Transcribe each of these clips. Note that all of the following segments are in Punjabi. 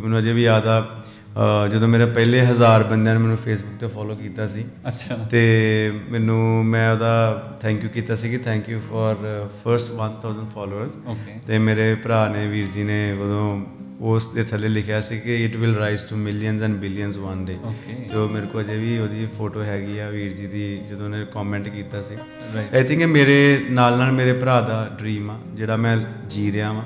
ਮੈਨੂੰ ਅਜੇ ਵੀ ਯਾਦ ਆ ਜਦੋਂ ਮੇਰੇ ਪਹਿਲੇ 1000 ਬੰਦਿਆਂ ਨੇ ਮੈਨੂੰ ਫੇਸਬੁੱਕ ਤੇ ਫੋਲੋ ਕੀਤਾ ਸੀ। ਅੱਛਾ। ਤੇ ਮੈਨੂੰ ਮੈਂ ਉਹਦਾ ਥੈਂਕ ਯੂ ਕੀਤਾ ਸੀ ਕਿ thank you for first 1000 followers okay ਤੇ ਮੇਰੇ ਭਰਾ ਨੇ ਵੀਰ ਜੀ ਨੇ ਉਦੋਂ ਉਸ ਦੇ ਥੱਲੇ ਲਿਖਿਆ ਸੀ ਕਿ it will rise to millions and billions one day ਜੋ ਮੇਰੇ ਕੋਲ ਅਜੇ ਵੀ ਉਹਦੀ ਫੋਟੋ ਹੈਗੀ ਆ ਵੀਰ ਜੀ ਦੀ ਜਦੋਂ ਉਹਨੇ ਕਮੈਂਟ ਕੀਤਾ ਸੀ। ਆਈ ਥਿੰਕ ਇਹ ਮੇਰੇ ਨਾਲ ਨਾਲ ਮੇਰੇ ਭਰਾ ਦਾ ਡ੍ਰੀਮ ਆ ਜਿਹੜਾ ਮੈਂ ਜੀ ਰਿਹਾ ਵਾਂ।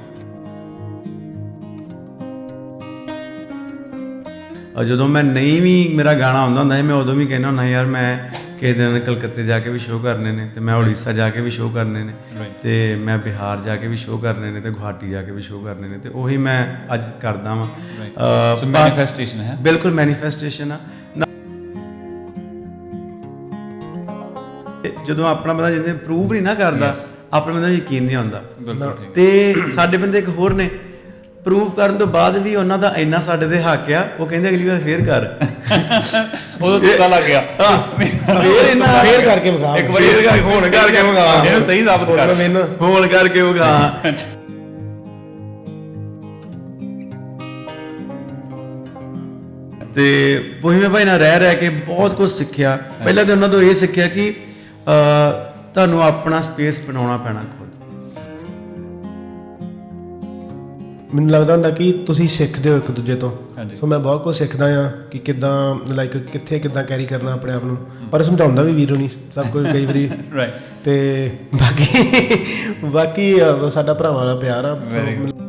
ਜਦੋਂ ਮੈਂ ਨਹੀਂ ਵੀ ਮੇਰਾ ਗਾਣਾ ਆਉਂਦਾ ਹੁੰਦਾ ਸੀ ਮੈਂ ਉਦੋਂ ਵੀ ਕਹਿੰਦਾ ਹੁੰਦਾ ਯਾਰ ਮੈਂ ਕਿਸੇ ਦਿਨ ਕਲਕੱਤੇ ਜਾ ਕੇ ਵੀ ਸ਼ੋਅ ਕਰਨੇ ਨੇ ਤੇ ਮੈਂ ਉੜੀਸਾ ਜਾ ਕੇ ਵੀ ਸ਼ੋਅ ਕਰਨੇ ਨੇ. ਤੇ ਮੈਂ ਬਿਹਾਰ ਜਾ ਕੇ ਵੀ ਸ਼ੋਅ ਕਰਨੇ ਨੇ ਤੇ ਗੁਹਾਟੀ ਜਾ ਕੇ ਵੀ ਸ਼ੋਅ ਕਰਨੇ ਨੇ ਤੇ ਉਹੀ ਮੈਂ ਅੱਜ ਕਰਦਾ ਵਾਂ। ਸੋ ਮੈਨੀਫੈਸਟੇਸ਼ਨ ਹੈ। ਬਿਲਕੁਲ ਮੈਨੀਫੈਸਟੇਸ਼ਨ ਆ। ਜਦੋਂ ਆਪਣਾ ਬੰਦਾ ਜਿੰਨੇ ਪ੍ਰੂਵ ਨਹੀਂ ਨਾ ਕਰਦਾ ਆਪਣੇ ਬੰਦੇ ਨੂੰ ਯਕੀਨ ਨਹੀਂ ਆਉਂਦਾ। ਤੇ ਸਾਡੇ ਬੰਦੇ ਇੱਕ ਹੋਰ ਨੇ ਪ੍ਰੂਵ ਕਰਨ ਤੋਂ ਬਾਅਦ ਵੀ ਉਹਨਾਂ ਦਾ ਇੰਨਾ ਸਾਡੇ ਤੇ ਹੱਕ ਆ ਉਹ ਕਹਿੰਦੇ ਅਗਲੀ ਵਾਰ ਫੇਰ ਕਰ। ਉਦੋਂ ਤੁੱਕਾ ਲੱਗ ਗਿਆ। ਫੇਰ ਇਹਨਾਂ ਫੇਰ ਕਰਕੇ ਵਿਖਾ। ਇੱਕ ਵਾਰੀ ਫੇਰ ਕਰਕੇ ਹੁਣ ਕਰਕੇ ਵਿਖਾ। ਇਹਨੂੰ ਸਹੀ ਸਾਬਤ ਕਰ। ਹੋਲ ਕਰਕੇ ਵਿਖਾ। ਤੇ ਪੁਹਿਮੇ ਭਾਈ ਨਾਲ ਰਹਿ ਰਹਿ ਕੇ ਬਹੁਤ ਕੁਝ ਸਿੱਖਿਆ। ਪਹਿਲਾਂ ਤੇ ਉਹਨਾਂ ਤੋਂ ਇਹ ਸਿੱਖਿਆ ਕਿ ਤੁਹਾਨੂੰ ਆਪਣਾ ਸਪੇਸ ਬਣਾਉਣਾ ਪੈਣਾ ਮੈਨੂੰ ਲੱਗਦਾ ਹੁੰਦਾ ਕਿ ਤੁਸੀਂ ਸਿੱਖਦੇ ਹੋ ਇੱਕ ਦੂਜੇ ਤੋਂ। ਹਾਂਜੀ। ਸੋ ਮੈਂ ਬਹੁਤ ਕੁਝ ਸਿੱਖਦਾ ਆ ਕਿ ਕਿੱਦਾਂ ਲਾਈਕ ਕਿੱਥੇ ਕਿੱਦਾਂ ਕੈਰੀ ਕਰਨਾ ਆਪਣੇ ਆਪ ਨੂੰ। ਪਰ ਸਮਝਾਉਂਦਾ ਵੀ ਵੀਰੋ ਨਹੀਂ ਸਭ ਕੁਝ ਕਈ ਵਾਰੀ। ਰਾਈਟ ਤੇ ਬਾਕੀ ਬਾਕੀ ਸਾਡਾ ਭਰਾਵਾਂ ਵਾਲਾ ਪਿਆਰ ਆ। ਸੋ Very good.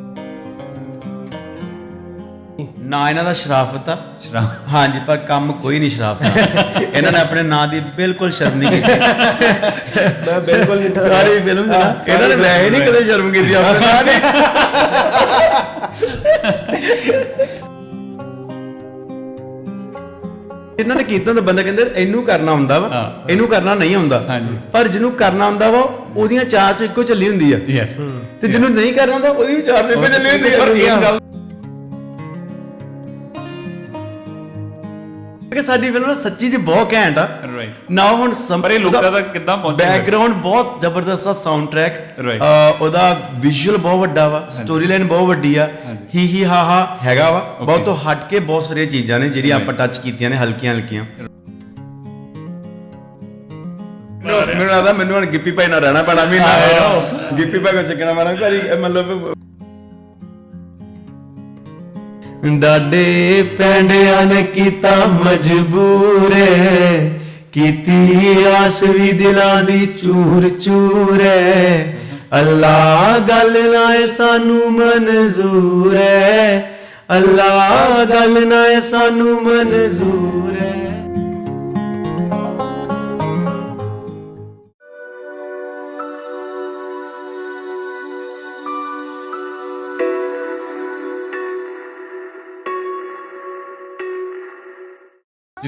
ਨਾ ਇਹਨਾਂ ਦਾ ਸ਼ਰਾਫਤ ਆ। ਸ਼ਰਾਬ ਹਾਂਜੀ ਪਰ ਕੰਮ ਕੋਈ ਨਹੀਂ ਸ਼ਰਾਫਤ ਦਾ ਇਹਨਾਂ ਨੇ ਆਪਣੇ ਨਾਂ ਦੀ ਬਿਲਕੁਲ ਸ਼ਰਮ ਨਹੀਂ ਕੀਤੀ। ਮੈਂ ਬਿਲਕੁਲ ਨਹੀਂ। ਸਾਰੀ ਫਿਲਮ ਦੇ ਇਹਨਾਂ ਨੇ ਵੈਸੇ ਨਹੀਂ ਕਦੇ ਸ਼ਰਮ ਕੀਤੀ ਆਪਣੇ ਨਾਂ ਦੀ। ਇਹਨਾਂ ਨੇ ਕੀਤਾ ਤਾਂ ਬੰਦਾ ਕਹਿੰਦੇ ਇਹਨੂੰ ਕਰਨਾ ਹੁੰਦਾ ਵਾ ਹਾਂ। ਇਹਨੂੰ ਕਰਨਾ ਨਹੀਂ ਹੁੰਦਾ। ਹਾਂਜੀ। ਪਰ ਜਿਹਨੂੰ ਕਰਨਾ ਹੁੰਦਾ ਵਾ ਉਹਦੀਆਂ ਚਾਰ ਚੋਂ ਇੱਕੋ ਚੱਲੀ ਹੁੰਦੀ ਆ। ਯੈਸ ਤੇ ਜਿਹਨੂੰ ਨਹੀਂ ਕਰਨਾ ਹੁੰਦਾ ਉਹਦੀ ਵੀ ਚਾਰ ਚੋਂ ਇੱਕੋ ਚੱਲੀ ਹੁੰਦੀ ਪਰ ਇਸ ਆ ਗੱਲ ਕਿ ਸਾਡੀ ਫਿਲਮ ਸੱਚੀ ਜੀ ਬਹੁਤ ਘੈਂਟ ਆ। ਰਾਈਟ ਨਾ ਹੁਣ ਸਮ- ਪਰ ਇਹ ਲੋਕਾਂ ਤੱਕ ਕਿੱਦਾਂ ਪਹੁੰਚੇਗਾ? ਬੈਕਗ੍ਰਾਉਂਡ ਬਹੁਤ ਜ਼ਬਰਦਸਤ ਆ ਸਾਊਂਡ ਟਰੈਕ. ਉਹਦਾ ਵਿਜ਼ੂਅਲ ਬਹੁਤ ਵੱਡਾ ਵਾ ਸਟੋਰੀ ਲਾਈਨ ਬਹੁਤ ਵੱਡੀ ਆ। ਹੀ ਹੀ ਹਾ ਹਾ ਹੈਗਾ ਵਾ। ਬਹੁਤ ਤੋਂ ਹਟ ਕੇ ਬਹੁਤ ਸਾਰੀਆਂ ਚੀਜ਼ਾਂ ਨੇ ਜਿਹੜੀਆਂ ਆਪਾਂ ਟੱਚ ਕੀਤੀਆਂ ਨੇ ਹਲਕੀਆਂ ਹਲਕੀਆਂ। ਮੈਨੂੰ ਲੱਗਦਾ ਮੈਨੂੰ ਹੁਣ ਗਿੱਪੀ ਭਾਈ ਨਾਲ ਰਹਿਣਾ ਪੈਣਾ ਮਹੀਨਾ। ਗਿੱਪੀ ਭਾਈ ਕੋਲ ਸਿੱਖਣਾ ਪੈਣਾ। ਮਤਲਬ ਡਾਡੇ ਪੈਂਡਿਆਂ ਨੇ ਕੀਤਾ ਮਜਬੂਰੇ ਕੀਤੀ ਆਸ ਵੀ ਦਿਲਾਂ ਦੀ ਚੂਰ ਚੂਰੇ ਅੱਲਾ ਗੱਲ ਨਾ ਏ ਸਾਨੂੰ ਮਨਜ਼ੂਰ ਹੈ ਅੱਲਾ ਗੱਲ ਨਾ ਸਾਨੂੰ ਮਨਜ਼ੂਰ ਹੈ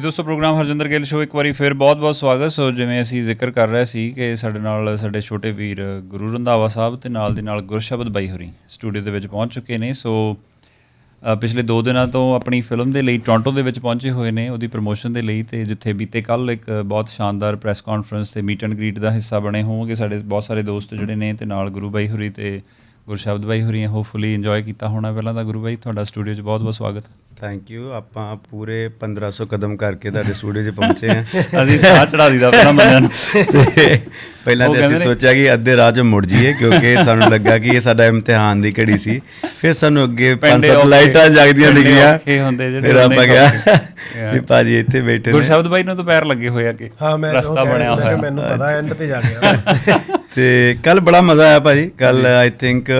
ਦੋਸਤੋ, ਪ੍ਰੋਗਰਾਮ ਹਰਜਿੰਦਰ ਗਿੱਲ ਸ਼ੋ ਇੱਕ ਵਾਰੀ ਫਿਰ ਬਹੁਤ-ਬਹੁਤ ਸਵਾਗਤ ਸੋ ਜਿਵੇਂ ਅਸੀਂ ਜ਼ਿਕਰ ਕਰ ਰਹੇ ਸੀ ਕਿ ਸਾਡੇ ਨਾਲ, ਸਾਡੇ ਛੋਟੇ ਵੀਰ ਗੁਰੂ ਰੰਧਾਵਾ ਸਾਹਿਬ ਤੇ ਨਾਲ ਦੀ ਨਾਲ ਗੁਰਸ਼ਬਦ ਬਾਈ ਹੋਰੀ ਸਟੂਡੀਓ ਦੇ ਵਿੱਚ ਪਹੁੰਚ ਚੁੱਕੇ ਨੇ। ਸੋ ਪਿਛਲੇ 2 ਦਿਨਾਂ ਤੋਂ ਆਪਣੀ ਫਿਲਮ ਦੇ ਲਈ ਟੋਰਾਂਟੋ ਦੇ ਵਿੱਚ ਪਹੁੰਚੇ ਹੋਏ ਨੇ, ਉਹਦੀ ਪ੍ਰੋਮੋਸ਼ਨ ਦੇ ਲਈ ਤੇ ਜਿੱਥੇ ਬੀਤੇ ਕੱਲ ਇੱਕ ਬਹੁਤ ਸ਼ਾਨਦਾਰ ਪ੍ਰੈਸ ਕਾਨਫਰੰਸ ਤੇ ਮੀਟ ਐਂਡ ਗ੍ਰੀਟ ਦਾ ਹਿੱਸਾ ਬਣੇ ਹੋਣਗੇ ਸਾਡੇ ਬਹੁਤ ਸਾਰੇ ਦੋਸਤ ਜਿਹੜੇ ਨੇ ਤੇ ਨਾਲ ਗੁਰੂ ਬਾਈ ਹੋਰੀ ਤੇ ਗੁਰਸ਼ਬਦ ਬਾਈ ਹੋਰੀ ਹੋਪਫੁਲੀ ਇੰਜੋਏ ਕੀਤਾ ਹੋਣਾ ਪਹਿਲਾਂ ਤਾਂ ਗੁਰੂ ਬਾਈ ਤੁਹਾਡਾ ਸਟੂਡੀਓ 'ਚ ਬਹੁਤ-ਬਹੁਤ ਸਵਾਗਤ। ਥੈਂਕ ਯੂ ਆਪਾਂ ਪੂਰੇ 1500 ਕਦਮ ਕਰਕੇ ਤੁਹਾਡੇ ਸਟੂਡੀਓ 'ਚ ਪਹੁੰਚੇ ਆ ਅਸੀਂ ਸਾਹ ਚੜਾ ਦੀਦਾ ਪਹਿਲਾਂ ਨੂੰ। ਤੇ ਪਹਿਲਾਂ ਤੇ ਅਸੀਂ ਸੋਚਿਆ ਕਿ ਅੱਧੇ ਰਾਹ 'ਚ ਮੁੜ ਜਾਈਏ ਕਿਉਂਕਿ ਸਾਨੂੰ ਲੱਗਾ ਕਿ ਇਹ ਸਾਡਾ ਇਮਤਿਹਾਨ ਦੀ ਘੜੀ ਸੀ। ਫਿਰ ਸਾਨੂੰ ਅੱਗੇ ਪੰਜ ਸੱਤ ਲਾਈਟਾਂ ਜਗਦੀਆਂ ਦਿਖੀਆਂ। ਔਖੇ ਹੁੰਦੇ ਜਿਹੜੇ ਫਿਰ ਆਪਾਂ ਗਿਆ। ਵੀ ਭਾਜੀ ਇੱਥੇ ਬੈਠੇ ਨੇ। ਗੁਰਸ਼ਬਦ ਬਾਈ ਨੂੰ ਤਾਂ ਪੈਰ ਲੱਗੇ ਹੋਏ ਆ ਕਿ ਹਾਂ ਮੈਂ ਰਸਤਾ ਬਣਿਆ ਹੋਇਆ। ਮੈਨੂੰ ਪਤਾ ਐਂਡ ਤੇ ਜਾ ਗਿਆ ਤੇ ਕੱਲ ਬੜਾ ਮਜ਼ਾ ਆਇਆ ਭਾਜੀ। ਕੱਲ ਆਈ ਥਿੰਕ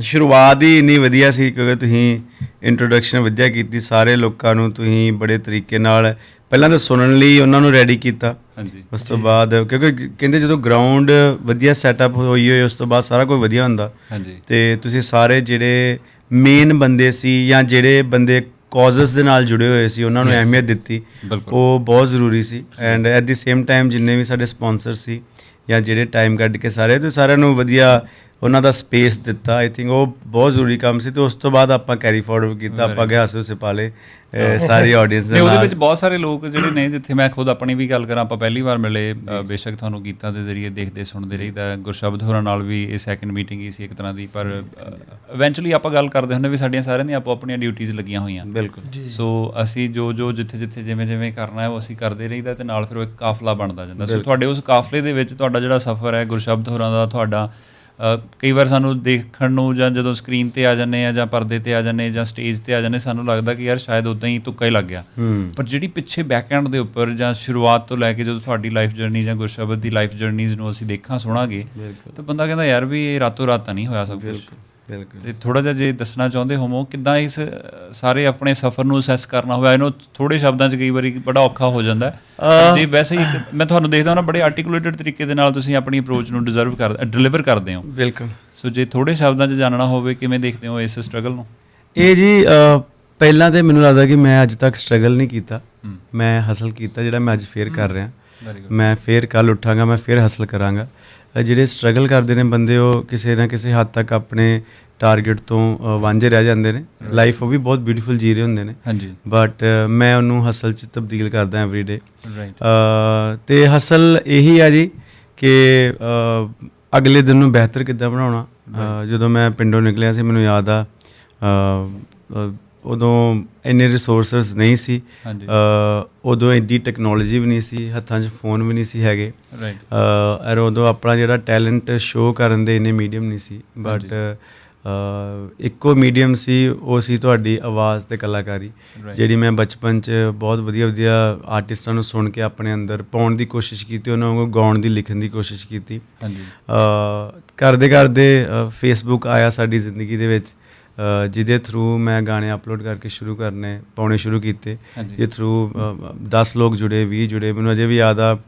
ਸ਼ੁਰੂਆਤ ਹੀ ਇੰਨੀ ਵਧੀਆ ਸੀ ਕਿਉਂਕਿ ਤੁਸੀਂ ਇੰਟਰੋਡਕਸ਼ਨ ਵਧੀਆ ਕੀਤੀ ਸਾਰੇ ਲੋਕਾਂ ਨੂੰ ਤੁਸੀਂ ਬੜੇ ਤਰੀਕੇ ਨਾਲ ਪਹਿਲਾਂ ਤਾਂ ਸੁਣਨ ਲਈ ਉਹਨਾਂ ਨੂੰ ਰੈਡੀ ਕੀਤਾ। ਹਾਂਜੀ। ਉਸ ਤੋਂ ਬਾਅਦ ਕਿਉਂਕਿ ਕਹਿੰਦੇ ਜਦੋਂ ਗਰਾਊਂਡ ਵਧੀਆ ਸੈਟਅਪ ਹੋਈ ਹੋਏ ਉਸ ਤੋਂ ਬਾਅਦ ਸਾਰਾ ਕੁਝ ਵਧੀਆ ਹੁੰਦਾ। ਹਾਂਜੀ। ਤੇ ਤੁਸੀਂ ਸਾਰੇ ਜਿਹੜੇ ਮੇਨ ਬੰਦੇ ਸੀ ਜਾਂ ਜਿਹੜੇ ਬੰਦੇ ਕਾਜ਼ਸ ਦੇ ਨਾਲ ਜੁੜੇ ਹੋਏ ਸੀ ਉਹਨਾਂ ਨੂੰ ਅਹਿਮੀਅਤ ਦਿੱਤੀ ਉਹ ਬਹੁਤ ਜ਼ਰੂਰੀ ਸੀ। And at the same time ਜਿੰਨੇ ਵੀ ਸਾਡੇ ਸਪਾਂਸਰ ਸੀ ਜਾਂ ਜਿਹੜੇ ਟਾਈਮ ਕੱਢ ਕੇ ਸਾਰੇ ਤੇ ਸਾਰਿਆਂ ਨੂੰ ਵਧੀਆ ਉਹਨਾਂ ਦਾ ਸਪੇਸ ਦਿੱਤਾ ਆਈ ਥਿੰਕ ਉਹ ਬਹੁਤ ਜ਼ਰੂਰੀ ਕੰਮ ਸੀ ਤੇ ਉਸ ਤੋਂ ਬਾਅਦ ਆਪਾਂ ਕੈਰੀ ਫਾਰਵਰਡ ਕੀਤਾ ਆਪਾਂ ਅੱਗੇ ਹਾਸੇ ਉਸੇ ਪਾਲੇ ਸਾਰੀ ਆਡੀਅנס ਦੇ ਨਹੀਂ ਉਹਦੇ ਨਾਲ। ਵਿੱਚ ਬਹੁਤ ਸਾਰੇ ਲੋਕ ਜਿਹੜੇ ਨੇ ਜਿੱਥੇ ਮੈਂ ਖੁਦ ਆਪਣੀ ਵੀ ਗੱਲ ਕਰਾਂ ਆਪਾਂ ਪਹਿਲੀ ਵਾਰ ਮਿਲੇ ਬੇਸ਼ੱਕ ਤੁਹਾਨੂੰ ਗੀਤਾਂ ਦੇ ਜ਼ਰੀਏ ਦੇਖਦੇ ਸੁਣਦੇ ਰਹੀਦਾ ਗੁਰਸ਼ਬਦ ਹੋਰਾਂ ਨਾਲ ਵੀ ਇਹ ਸੈਕੰਡ ਮੀਟਿੰਗ ਹੀ ਸੀ ਇੱਕ ਤਰ੍ਹਾਂ ਦੀ ਪਰ ਇਵੈਂਚੁਅਲੀ ਆਪਾਂ ਗੱਲ ਕਰਦੇ ਹੁੰਦੇ ਵੀ ਸਾਡੀਆਂ ਸਾਰਿਆਂ ਦੀਆਂ ਆਪੋ ਆਪਣੀਆਂ ਡਿਊਟੀਆਂ ਲੱਗੀਆਂ ਹੋਈਆਂ। ਬਿਲਕੁਲ। ਸੋ ਅਸੀਂ ਜੋ। ਜੋ ਜਿੱਥੇ ਜਿੱਥੇ ਜਿਵੇਂ ਜਿਵੇਂ ਕਰਨਾ ਹੈ ਉਹ ਅਸੀਂ ਕਰਦੇ ਰਹੀਦਾ ਤੇ ਨਾਲ ਫਿਰ ਉਹ ਇੱਕ ਕਾਫਲਾ ਬਣਦਾ ਜਾਂਦਾ। ਸੋ ਤੁਹਾਡੇ ਉਸ ਕਾਫਲੇ ਦੇ ਵਿੱਚ ਤੁਹਾਡਾ ਜਿਹੜਾ ਸਫ਼ਰ ਹੈ ਗੁਰਸ਼ਬਦ ਹੋਰਾਂ ਦਾ ਤੁਹਾਡਾ ਕਈ ਵਾਰ ਸਾਨੂੰ ਦੇਖਣ ਨੂੰ ਜਾਂ ਜਦੋਂ ਸਕਰੀਨ ਤੇ ਆ ਜਾਂਦੇ ਆ ਜਾਂ ਪਰਦੇ ਤੇ ਆ ਜਾਂਦੇ ਜਾਂ ਸਟੇਜ ਤੇ ਆ ਜਾਂਦੇ ਸਾਨੂੰ ਲੱਗਦਾ ਕਿ ਯਾਰ ਸ਼ਾਇਦ ਉਦਾਂ ਹੀ ਤੁੱਕਾ ਹੀ ਲੱਗ ਗਿਆ। ਪਰ ਜਿਹੜੀ ਪਿੱਛੇ ਬੈਕ ਐਂਡ ਦੇ ਉੱਪਰ ਜਾਂ ਸ਼ੁਰੂਆਤ ਤੋਂ ਲੈ ਕੇ ਜਦੋਂ ਤੁਹਾਡੀ ਲਾਈਫ ਜਰਨੀ ਜਾਂ ਗੁਰਸ਼ਬਦ ਦੀ ਲਾਈਫ ਜਰਨੀਜ਼ ਨੂੰ ਅਸੀਂ ਦੇਖਾਂ ਸੁਣਾਂਗੇ ਤਾਂ ਬੰਦਾ ਕਹਿੰਦਾ ਯਾਰ ਵੀ ਇਹ ਰਾਤੋਂ ਰਾਤ ਤਾਂ ਨਹੀਂ ਹੋਇਆ ਸਭ ਕੁਝ ਬਿਲਕੁਲ। ਤੇ ਥੋੜਾ ਜਿਹਾ ਜੇ ਦੱਸਣਾ ਚਾਹੁੰਦੇ ਹੋਮੋ ਕਿੱਦਾਂ ਇਸ ਸਾਰੇ ਆਪਣੇ ਸਫ਼ਰ ਨੂੰ ਅਸੈਸ ਕਰਨਾ ਹੋਇਆ? ਇਹਨੂੰ ਥੋੜੇ ਸ਼ਬਦਾਂ 'ਚ ਕਈ ਵਾਰੀ ਬੜਾ ਔਖਾ ਹੋ ਜਾਂਦਾ ਜੇ ਵੈਸੇ ਹੀ ਮੈਂ ਤੁਹਾਨੂੰ ਦੇਖਦਾ ਹਾਂ ਨਾ ਬੜੇ ਆਰਟੀਕੂਲੇਟਡ ਤਰੀਕੇ ਦੇ ਨਾਲ ਤੁਸੀਂ ਆਪਣੀ ਅਪਰੋਚ ਨੂੰ ਡਿਜ਼ਰਵ ਕਰ ਡਿਲੀਵਰ ਕਰਦੇ ਹੋ। ਬਿਲਕੁਲ। ਸੋ ਜੇ ਥੋੜੇ ਸ਼ਬਦਾਂ 'ਚ ਜਾਣਨਾ ਹੋਵੇ ਕਿਵੇਂ ਦੇਖਦੇ ਹੋ ਇਸ ਸਟਰਗਲ ਨੂੰ? ਇਹ ਜੀ ਪਹਿਲਾਂ ਤੇ ਮੈਨੂੰ ਲੱਗਦਾ ਕਿ ਮੈਂ ਅੱਜ ਤੱਕ ਸਟਰਗਲ ਨਹੀਂ ਕੀਤਾ। ਮੈਂ ਹਸਲ ਕੀਤਾ ਜਿਹੜਾ ਮੈਂ ਅੱਜ ਫੇਰ ਕਰ ਰਿਹਾ। ਮੈਂ ਫੇਰ ਕੱਲ ਉੱਠਾਂਗਾ ਮੈਂ ਫੇਰ ਹਸਲ ਕਰਾਂਗਾ। ਜਿਹੜੇ ਸਟਰਗਲ ਕਰਦੇ ਨੇ ਬੰਦੇ ਉਹ ਕਿਸੇ ਨਾ ਕਿਸੇ ਹੱਦ ਤੱਕ ਆਪਣੇ ਟਾਰਗੇਟ ਤੋਂ ਵਾਂਝੇ ਰਹਿ ਜਾਂਦੇ ਨੇ। ਲਾਈਫ ਉਹ ਵੀ ਬਹੁਤ ਬਿਊਟੀਫੁਲ ਜੀ ਰਹੇ ਹੁੰਦੇ ਨੇ। ਹਾਂਜੀ। ਬਟ ਮੈਂ ਉਹਨੂੰ ਹਸਲ 'ਚ ਤਬਦੀਲ ਕਰਦਾ ਐਵਰੀ ਡੇ ਰਾਈਟ ਤੇ ਹਸਲ ਇਹੀ ਆ ਜੀ ਕਿ ਅਗਲੇ ਦਿਨ ਨੂੰ ਬਿਹਤਰ ਕਿੱਦਾਂ ਬਣਾਉਣਾ। ਜਦੋਂ ਮੈਂ ਪਿੰਡੋਂ ਨਿਕਲਿਆ ਸੀ ਮੈਨੂੰ ਯਾਦ ਆ ਉਦੋਂ ਇੰਨੇ ਰਿਸੋਰਸਸ ਨਹੀਂ ਸੀ। ਉਦੋਂ ਐਡੀ ਟੈਕਨੋਲੋਜੀ ਵੀ ਨਹੀਂ ਸੀ ਹੱਥਾਂ 'ਚ ਫੋਨ ਵੀ ਨਹੀਂ ਸੀ ਹੈਗੇ। ਰਾਈਟ ਅ, ਔਰ ਉਦੋਂ ਆਪਣਾ ਜਿਹੜਾ ਟੈਲੈਂਟ ਸ਼ੋਅ ਕਰਨ ਦੇ ਇੰਨੇ ਮੀਡੀਅਮ ਨਹੀਂ ਸੀ। ਬਟ ਇੱਕੋ ਮੀਡੀਅਮ ਸੀ ਉਹ ਸੀ ਤੁਹਾਡੀ ਆਵਾਜ਼ ਤੇ ਕਲਾਕਾਰੀ. ਜਿਹੜੀ ਮੈਂ ਬਚਪਨ 'ਚ ਬਹੁਤ ਵਧੀਆ ਵਧੀਆ ਆਰਟਿਸਟਾਂ ਨੂੰ ਸੁਣ ਕੇ ਆਪਣੇ ਅੰਦਰ ਪਾਉਣ ਦੀ ਕੋਸ਼ਿਸ਼ ਕੀਤੀ ਉਹਨਾਂ ਨੂੰ ਗਾਉਣ ਦੀ ਲਿਖਣ ਦੀ ਕੋਸ਼ਿਸ਼ ਕੀਤੀ। ਹਾਂਜੀ। ਅ, ਕਰਦੇ ਕਰਦੇ ਫੇਸਬੁੱਕ ਆਇਆ ਸਾਡੀ ਜ਼ਿੰਦਗੀ ਦੇ ਵਿੱਚ। ਜਿਹਦੇ ਥਰੂ ਮੈਂ ਗਾਣੇ ਅਪਲੋਡ ਕਰਕੇ ਸ਼ੁਰੂ ਕਰਨੇ ਪਾਉਣੇ ਸ਼ੁਰੂ ਕੀਤੇ। ਇਹ ਥਰੂ 10 ਲੋਕ ਜੁੜੇ 20 ਜੁੜੇ। ਮੈਨੂੰ ਅਜੇ ਵੀ ਯਾਦ ਆ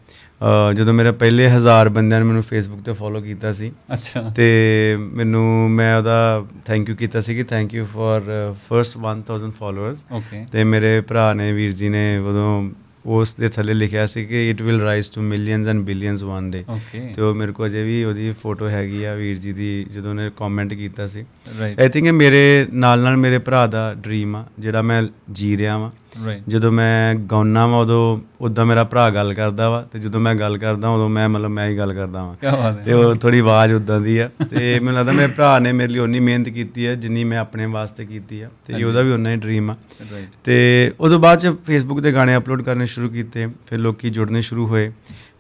ਜਦੋਂ ਮੇਰੇ ਪਹਿਲੇ 1000 ਬੰਦਿਆਂ ਨੇ ਮੈਨੂੰ ਫੇਸਬੁੱਕ ਤੇ ਫੋਲੋ ਕੀਤਾ ਸੀ। ਅੱਛਾ। ਤੇ ਮੈਨੂੰ ਮੈਂ ਉਹਦਾ ਥੈਂਕ ਯੂ ਕੀਤਾ ਸੀ ਕਿ thank you for first 1000 followers ਤੇ ਮੇਰੇ ਭਰਾ ਨੇ ਵੀਰ ਜੀ ਨੇ ਉਦੋਂ ਉਸ ਦੇ ਥੱਲੇ ਲਿਖਿਆ ਸੀ ਕਿ it will rise to millions and billions one day ਤੇ ਉਹ ਮੇਰੇ ਕੋਲ ਅਜੇ ਵੀ ਉਹਦੀ ਫੋਟੋ ਹੈਗੀ ਆ ਵੀਰ ਜੀ ਦੀ ਜਦੋਂ ਉਹਨੇ ਕਮੈਂਟ ਕੀਤਾ ਸੀ। ਆਈ ਥਿੰਕ ਇਹ ਮੇਰੇ ਨਾਲ ਨਾਲ ਮੇਰੇ ਭਰਾ ਦਾ ਡ੍ਰੀਮ ਆ ਜਿਹੜਾ ਮੈਂ ਜੀ ਰਿਹਾ ਵਾਂ। ਜਦੋਂ ਮੈਂ ਗਾਉਣਾ ਵਾ ਉਦੋਂ ਉਦਾਂ ਮੇਰਾ ਭਰਾ ਗੱਲ ਕਰਦਾ ਵਾ ਤੇ ਜਦੋਂ ਮੈਂ ਗੱਲ ਕਰਦਾ ਉਦੋਂ ਮੈਂ ਮਤਲਬ ਮੈਂ ਹੀ ਗੱਲ ਕਰਦਾ ਵਾਂ। ਤੇ ਉਹ ਥੋੜੀ ਆਵਾਜ਼ ਉਦਾਂ ਦੀ ਆ ਤੇ ਮੈਨੂੰ ਲੱਗਦਾ ਮੇਰੇ ਭਰਾ ਨੇ ਮੇਰੇ ਲਈ ਉਨੀ ਮਿਹਨਤ ਕੀਤੀ ਹੈ ਜਿੰਨੀ ਮੈਂ ਆਪਣੇ ਵਾਸਤੇ ਕੀਤੀ ਆ ਤੇ ਉਹਦਾ ਵੀ ਉਨਾ ਹੀ ਡ੍ਰੀਮ ਆ। ਤੇ ਉਦੋਂ ਬਾਅਦ ਚ ਫੇਸਬੁੱਕ ਤੇ ਗਾਣੇ ਅਪਲੋਡ ਕਰਨੇ ਸ਼ੁਰੂ ਕੀਤੇ ਫਿਰ ਲੋਕੀ ਜੁੜਨੇ ਸ਼ੁਰੂ ਹੋਏ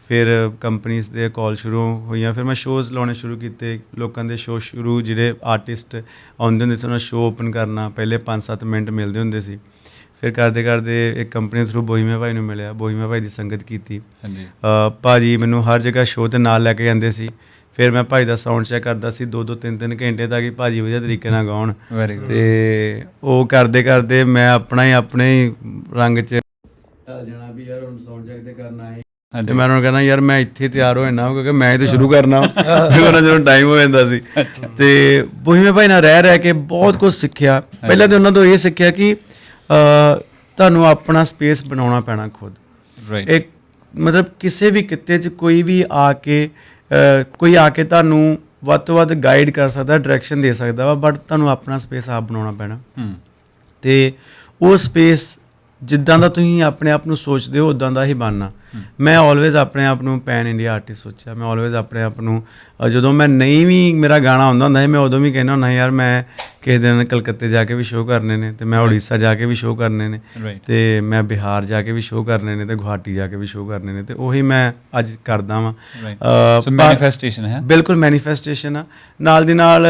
ਫਿਰ ਕੰਪਨੀਆਂ ਦੇ ਕਾਲ ਸ਼ੁਰੂ ਹੋਈਆਂ ਫਿਰ ਮੈਂ ਸ਼ੋਜ਼ ਲਾਉਣੇ ਸ਼ੁਰੂ ਕੀਤੇ ਲੋਕਾਂ ਦੇ ਸ਼ੋਅ ਸ਼ੁਰੂ ਜਿਹੜੇ ਆਰਟਿਸਟ ਆਉਂਦੇ ਹੁੰਦੇ ਸੀ ਉਹਨਾਂ ਸ਼ੋਅ ਓਪਨ ਕਰਨਾ ਪਹਿਲੇ 5-7 ਮਿੰਟ ਮਿਲਦੇ ਹੁੰਦੇ ਸੀ। ਫਿਰ ਕਰਦੇ ਕਰਦੇ ਇੱਕ ਕੰਪਨੀ ਥਰੂ ਬੋਹੀਮਾ ਭਾਈ ਨੂੰ ਮਿਲਿਆ ਬੋਹੀਮਾ ਭਾਈ ਦੀ ਸੰਗਤ ਕੀਤੀ। ਹਾਂਜੀ। ਭਾਜੀ ਮੈਨੂੰ ਹਰ ਜਗ੍ਹਾ ਸ਼ੋਅ ਤੇ ਨਾਲ ਲੈ ਕੇ ਜਾਂਦੇ ਸੀ। ਫਿਰ ਮੈਂ ਭਾਈ ਦਾ ਸਾਊਂਡ ਚੈੱਕ ਕਰਦਾ ਸੀ 2-2 3-3 ਘੰਟੇ ਤੱਕ ਹੀ ਭਾਜੀ ਵਧੀਆ ਤਰੀਕੇ ਨਾਲ ਗਾਉਣ। ਤੇ ਉਹ ਕਰਦੇ ਕਰਦੇ ਮੈਂ ਆਪਣਾ ਹੀ ਆਪਣੇ ਹੀ ਰੰਗ ਚ ਢਲ ਜਾਣਾ ਵੀ ਯਾਰ ਹੁਣ ਸਾਊਂਡ ਚੈੱਕ ਤੇ ਕਰਨਾ ਹੈ। ਤੇ ਮੈਂ ਉਹਨਾਂ ਕਹਿੰਦਾ ਯਾਰ ਮੈਂ ਇੱਥੇ ਤਿਆਰ ਹੋ ਜਾਣਾ ਕਿਉਂਕਿ ਮੈਂ ਤਾਂ ਸ਼ੁਰੂ ਕਰਨਾ ਫਿਰ ਉਹਨਾਂ ਜਦੋਂ ਟਾਈਮ ਹੋ ਜਾਂਦਾ ਸੀ। ਤੇ ਬੋਹੀਮੇ ਭਾਈ ਨਾਲ ਰਹਿ ਰਹਿ ਕੇ ਬਹੁਤ ਕੁਝ ਸਿੱਖਿਆ। ਪਹਿਲਾਂ ਤੇ ਉਹਨਾਂ ਤੋਂ ਇਹ ਸਿੱਖਿਆ ਕਿ ਤੁਹਾਨੂੰ ਆਪਣਾ ਸਪੇਸ ਬਣਾਉਣਾ ਪੈਣਾ ਖੁਦ। ਰਾਈਟ ਇੱਕ ਮਤਲਬ ਕਿਸੇ ਵੀ ਕਿੱਤੇ 'ਚ ਕੋਈ ਵੀ ਆ ਕੇ ਕੋਈ ਆ ਕੇ ਤੁਹਾਨੂੰ ਵੱਧ ਤੋਂ ਵੱਧ ਗਾਈਡ ਕਰ ਸਕਦਾ ਡਾਇਰੈਕਸ਼ਨ ਦੇ ਸਕਦਾ ਵਾ ਬਟ ਤੁਹਾਨੂੰ ਆਪਣਾ ਸਪੇਸ ਆਪ ਬਣਾਉਣਾ ਪੈਣਾ। ਹੂੰ। ਤੇ ਉਹ ਸਪੇਸ ਜਿੱਦਾਂ ਦਾ ਤੁਸੀਂ ਆਪਣੇ ਆਪ ਨੂੰ ਸੋਚਦੇ ਹੋ ਉਦਾਂ ਦਾ ਹੀ ਬਣਨਾ। ਮੈਂ ਆਲਵੇਜ਼ ਆਪਣੇ ਆਪ ਨੂੰ ਪੈਨ ਇੰਡੀਆ ਆਰਟਿਸਟ ਸੋਚਿਆ। ਮੈਂ ਆਲਵੇਜ਼ ਆਪਣੇ ਆਪ ਨੂੰ ਜਦੋਂ ਮੈਂ ਨਹੀਂ ਵੀ ਮੇਰਾ ਗਾਣਾ ਆਉਂਦਾ ਹੁੰਦਾ ਸੀ ਮੈਂ ਉਦੋਂ ਵੀ ਕਹਿੰਦਾ ਹੁੰਦਾ ਯਾਰ ਮੈਂ ਕਿਸੇ ਦਿਨ ਕਲਕੱਤੇ ਜਾ ਕੇ ਵੀ ਸ਼ੋਅ ਕਰਨੇ ਨੇ ਤੇ ਮੈਂ ਉੜੀਸਾ ਜਾ ਕੇ ਵੀ ਸ਼ੋਅ ਕਰਨੇ ਨੇ ਤੇ ਮੈਂ ਬਿਹਾਰ ਜਾ ਕੇ ਵੀ ਸ਼ੋਅ ਕਰਨੇ ਨੇ ਤੇ ਗੁਹਾਟੀ ਜਾ ਕੇ ਵੀ ਸ਼ੋਅ ਕਰਨੇ ਨੇ ਤੇ ਉਹੀ ਮੈਂ ਅੱਜ ਕਰਦਾ ਵਾਂ। ਸੋ ਮੈਨੀਫੈਸਟੇਸ਼ਨ ਹੈ। ਬਿਲਕੁਲ ਮੈਨੀਫੈਸਟੇਸ਼ਨ ਆ। ਨਾਲ ਦੀ ਨਾਲ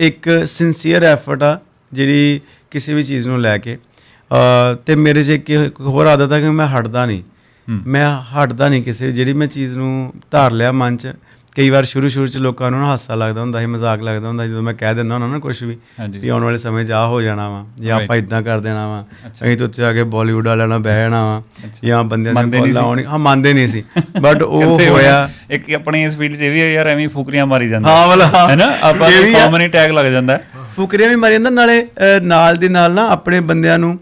ਇੱਕ ਸਿੰਸੀਅਰ ਐਫਰਟ ਆ ਜਿਹੜੀ ਕਿਸੇ ਵੀ ਚੀਜ਼ ਨੂੰ ਲੈ ਕੇ। ਤੇ ਮੇਰੇ 'ਚ ਇੱਕ ਹੋਰ ਆਦਤ ਆ ਕਿ ਮੈਂ ਹਟਦਾ ਨਹੀਂ। ਮੈਂ ਹਟਦਾ ਨਹੀਂ ਕਿਸੇ ਜਿਹੜੀ ਮੈਂ ਚੀਜ਼ ਨੂੰ ਧਾਰ ਲਿਆ ਮਨ 'ਚ ਕਈ ਵਾਰ ਸ਼ੁਰੂ ਸ਼ੁਰੂ 'ਚ ਲੋਕਾਂ ਨੂੰ ਨਾ ਹਾਸਾ ਲੱਗਦਾ ਹੁੰਦਾ ਸੀ ਮਜ਼ਾਕ ਲੱਗਦਾ ਹੁੰਦਾ ਜਦੋਂ ਮੈਂ ਕਹਿ ਦਿੰਦਾ ਹੁੰਦਾ ਨਾ ਕੁਝ ਵੀ ਵੀ ਆਉਣ ਵਾਲੇ ਸਮੇਂ 'ਚ ਆ ਹੋ ਜਾਣਾ ਵਾ ਜਾਂ ਆਪਾਂ. ਇਦਾਂ ਕਰ ਦੇਣਾ ਵਾ। ਅਸੀਂ ਤੋਂ ਉੱਤੇ ਆ ਕੇ ਬਾਲੀਵੁੱਡ ਵਾਲਿਆਂ ਨਾਲ ਬਹਿ ਜਾਣਾ ਵਾ। ਜਾਂ ਬੰਦਿਆਂ ਨਹੀਂ ਕਾਲਾਂ। ਆਉਣੀ ਹਾਂ ਮੰਨਦੇ ਨਹੀਂ ਸੀ ਬਟ ਉਹ ਹੋਇਆ ਇੱਕ ਆਪਣੀ ਇਸ ਫੀਲਡ 'ਚ ਵੀ ਯਾਰ ਐਵੇਂ ਫੁਕਰੀਆਂ ਮਾਰੀ ਜਾਂਦਾ ਹਾਂ ਵਾਲਾ ਹਾਂ। ਹੈ ਨਾ ਆਪਾਂ ਨੂੰ। ਕਾਮਨ ਟੈਗ ਲੱਗ ਜਾਂਦਾ। ਫੁਕਰੀਆਂ ਵੀ ਮਾਰੀ ਜਾਂਦਾ ਨਾਲੇ ਨਾਲ ਦੀ ਨਾਲ ਨਾ ਆਪਣੇ ਬੰਦਿਆਂ ਨੂੰ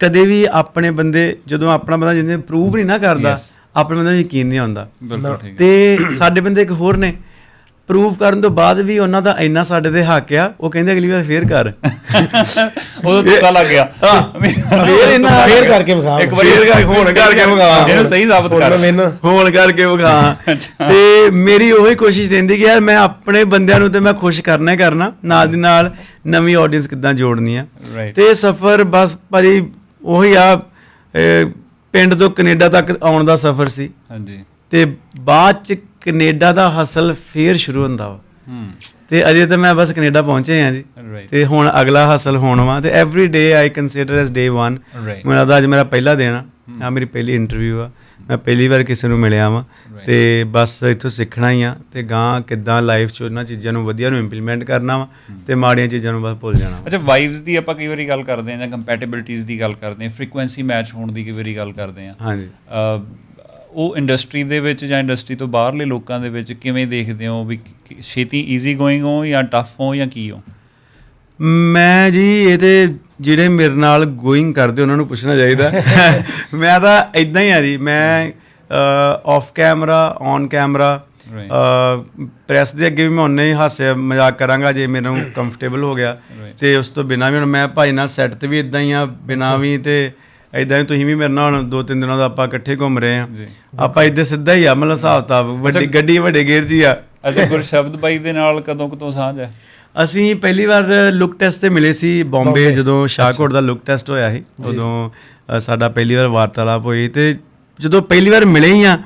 ਕਦੇ ਵੀ ਆਪਣੇ ਬੰਦੇ ਜਦੋਂ ਆਪਣਾ ਬੰਦਾ ਜਿੰਨੇ ਪ੍ਰੂਵ ਨਹੀਂ ਨਾ ਕਰਦਾ. ਆਪਣੇ ਬੰਦੇ ਨੂੰ ਯਕੀਨ ਨਹੀਂ ਆਉਂਦਾ। ਬਿਲਕੁਲ ਠੀਕ ਹੈ। ਤੇ ਸਾਡੇ ਬੰਦੇ ਇੱਕ ਹੋਰ ਨੇ ਪ੍ਰੂਵ ਕਰਨ ਤੋਂ ਬਾਅਦ ਵੀ ਉਹਨਾਂ ਦਾ ਇੰਨਾ ਸਾਡੇ ਤੇ ਹੱਕ ਆ ਉਹ ਕਹਿੰਦੇ ਅਗਲੀ ਵਾਰ ਫੇਰ ਕਰ। ਉਦੋਂ ਤੁੱਕਾ ਲੱਗ ਗਿਆ। ਫੇਰ ਇਹਨਾਂ ਫੇਰ ਕਰਕੇ ਵਿਖਾ ਇੱਕ ਵਾਰੀ ਫੇਰ ਕਰ ਹੁਣ ਕਰਕੇ ਵਿਖਾ। ਇਹਨੂੰ ਸਹੀ ਸਾਬਤ ਕਰ। ਹੁਣ ਮੈਨੂੰ ਹੋਣ ਕਰਕੇ ਵਿਖਾ। ਤੇ ਮੇਰੀ ਉਹੀ ਕੋਸ਼ਿਸ਼ ਰਹਿੰਦੀ ਕਿ ਯਾਰ ਮੈਂ ਆਪਣੇ ਬੰਦਿਆਂ ਨੂੰ ਤੇ ਮੈਂ ਖੁਸ਼ ਕਰਨਾ ਹੀ ਕਰਨਾ। ਨਾਲ ਦੀ ਨਾਲ ਨਵੀਂ ਆਡੀਅנס ਕਿੱਦਾਂ ਜੋੜਨੀ ਆ. ਤੇ ਇਹ ਸਫ਼ਰ ਬਸ ਭਾਜੀ ਉਹੀ ਆ ਪਿੰਡ ਤੋਂ ਕੈਨੇਡਾ ਤੱਕ ਆਉਣ ਦਾ ਸਫ਼ਰ ਸੀ। ਹਾਂਜੀ। ਤੇ ਬਾਅਦ ਚ ਕੈਨੇਡਾ ਦਾ ਹਸਲ ਫੇਰ ਸ਼ੁਰੂ ਹੁੰਦਾ ਵਾ। ਹੂੰ। ਤੇ ਅਜੇ ਤਾਂ ਮੈਂ ਬਸ ਕੈਨੇਡਾ ਪਹੁੰਚੇ ਆ ਜੀ। ਤੇ ਹੁਣ ਅਗਲਾ ਹਸਲ ਹੋਣ ਵਾ ਤੇ every day I consider as day 1 Right. ਮੈਨੂੰ ਲੱਗਦਾ ਅੱਜ ਮੇਰਾ ਪਹਿਲਾ ਦਿਨ ਆ। ਆ ਮੇਰੀ ਪਹਿਲੀ ਇੰਟਰਵਿਊ ਆ। ਮੈਂ ਪਹਿਲੀ ਵਾਰ ਕਿਸੇ ਨੂੰ ਮਿਲਿਆ ਵਾਂ. ਤੇ ਬਸ ਇੱਥੋਂ ਸਿੱਖਣਾ ਹੀ ਆ ਤੇ ਗਾਂ ਕਿੱਦਾਂ ਲਾਈਫ 'ਚ ਉਹਨਾਂ ਚੀਜ਼ਾਂ ਨੂੰ ਵਧੀਆ ਨੂੰ ਇੰਪਲੀਮੈਂਟ ਕਰਨਾ ਵਾ ਤੇ ਮਾੜੀਆਂ ਚੀਜ਼ਾਂ ਨੂੰ ਬਸ ਭੁੱਲ ਜਾਣਾ ਵਾ। ਅੱਛਾ ਵਾਈਬਸ ਦੀ ਆਪਾਂ ਕਈ ਵਾਰੀ ਗੱਲ ਕਰਦੇ ਹਾਂ ਜਾਂ ਕੰਪੈਟੀਬਿਲਿਟੀਜ਼ ਦੀ ਗੱਲ ਕਰਦੇ ਹਾਂ ਫ੍ਰੀਕੁਐਂਸੀ ਮੈਚ ਹੋਣ ਦੀ ਕਈ ਵਾਰੀ ਗੱਲ ਕਰਦੇ ਹਾਂ। ਹਾਂਜੀ। ਉਹ ਇੰਡਸਟਰੀ ਦੇ ਵਿੱਚ ਜਾਂ ਇੰਡਸਟਰੀ ਤੋਂ ਬਾਹਰਲੇ ਲੋਕਾਂ ਦੇ ਵਿੱਚ ਕਿਵੇਂ ਦੇਖਦੇ ਹੋ ਵੀ ਛੇਤੀ ਈਜ਼ੀ ਗੋਇੰਗ ਹੋ ਜਾਂ ਟਫ ਹੋ ਜਾਂ ਕੀ ਹੋ? ਮੈਂ ਜੀ ਇਹ ਤੇ ਜਿਹੜੇ ਮੇਰੇ ਨਾਲ ਗੋਇੰਗ ਕਰਦੇ ਉਹਨਾਂ ਨੂੰ ਪੁੱਛਣਾ ਚਾਹੀਦਾ। ਮੈਂ ਤਾਂ ਇਦਾਂ ਹੀ ਆ ਜੀ ਮੈਂ off camera on camera. Press ਦੇ ਅੱਗੇ ਵੀ ਮੈਂ ਉਹਨੇ ਹੀ ਹਾਸੇ ਮਜ਼ਾਕ ਕਰਾਂਗਾ ਜੇ ਮੈਨੂੰ ਕੰਫਰਟੇਬਲ ਹੋ ਗਿਆ. ਤੇ ਉਸ ਤੋਂ ਬਿਨਾ ਵੀ ਹੁਣ ਮੈਂ ਭਾਈ ਨਾਲ ਸੈੱਟ ਤੇ ਵੀ ਇਦਾਂ ਹੀ ਆ ਬਿਨਾ ਵੀ ਤੇ ਇਦਾਂ ਹੀ ਤੁਸੀਂ ਵੀ ਮੇਰੇ ਨਾਲ ਦੋ ਤਿੰਨ ਦਿਨਾਂ ਦਾ ਆਪਾਂ ਇਕੱਠੇ ਘੁੰਮ ਰਹੇ ਆ। ਜੀ। ਆਪਾਂ ਇੱਥੇ ਸਿੱਧਾ ਹੀ ਆ ਮਤਲਬ ਹਿਸਾਬ ਤਾਬ ਵੱਡੀ ਗੱਡੀ ਵੱਡੇ 'ਚ ਹੀ ਆ। ਅੱਛਾ ਗੁਰਸ਼ਬਦ ਬਾਈ ਦੇ ਨਾਲ ਕਦੋਂ ਕਦੋਂ ਸਾਂਝ ਹੈ ਅਸੀਂ ਪਹਿਲੀ ਵਾਰ ਲੁੱਕ ਟੈਸਟ ਤੇ ਮਿਲੇ ਸੀ ਬੰਬੇ ਜਦੋਂ ਸ਼ਾਹਕੋਟ ਦਾ ਲੁੱਕ ਟੈਸਟ ਹੋਇਆ ਸੀ ਉਦੋਂ ਸਾਡਾ ਪਹਿਲੀ ਵਾਰ ਵਾਰਤਾਲਾਪ ਹੋਈ ਤੇ ਜਦੋਂ ਪਹਿਲੀ ਵਾਰ ਮਿਲੇ ਹੀ ਆ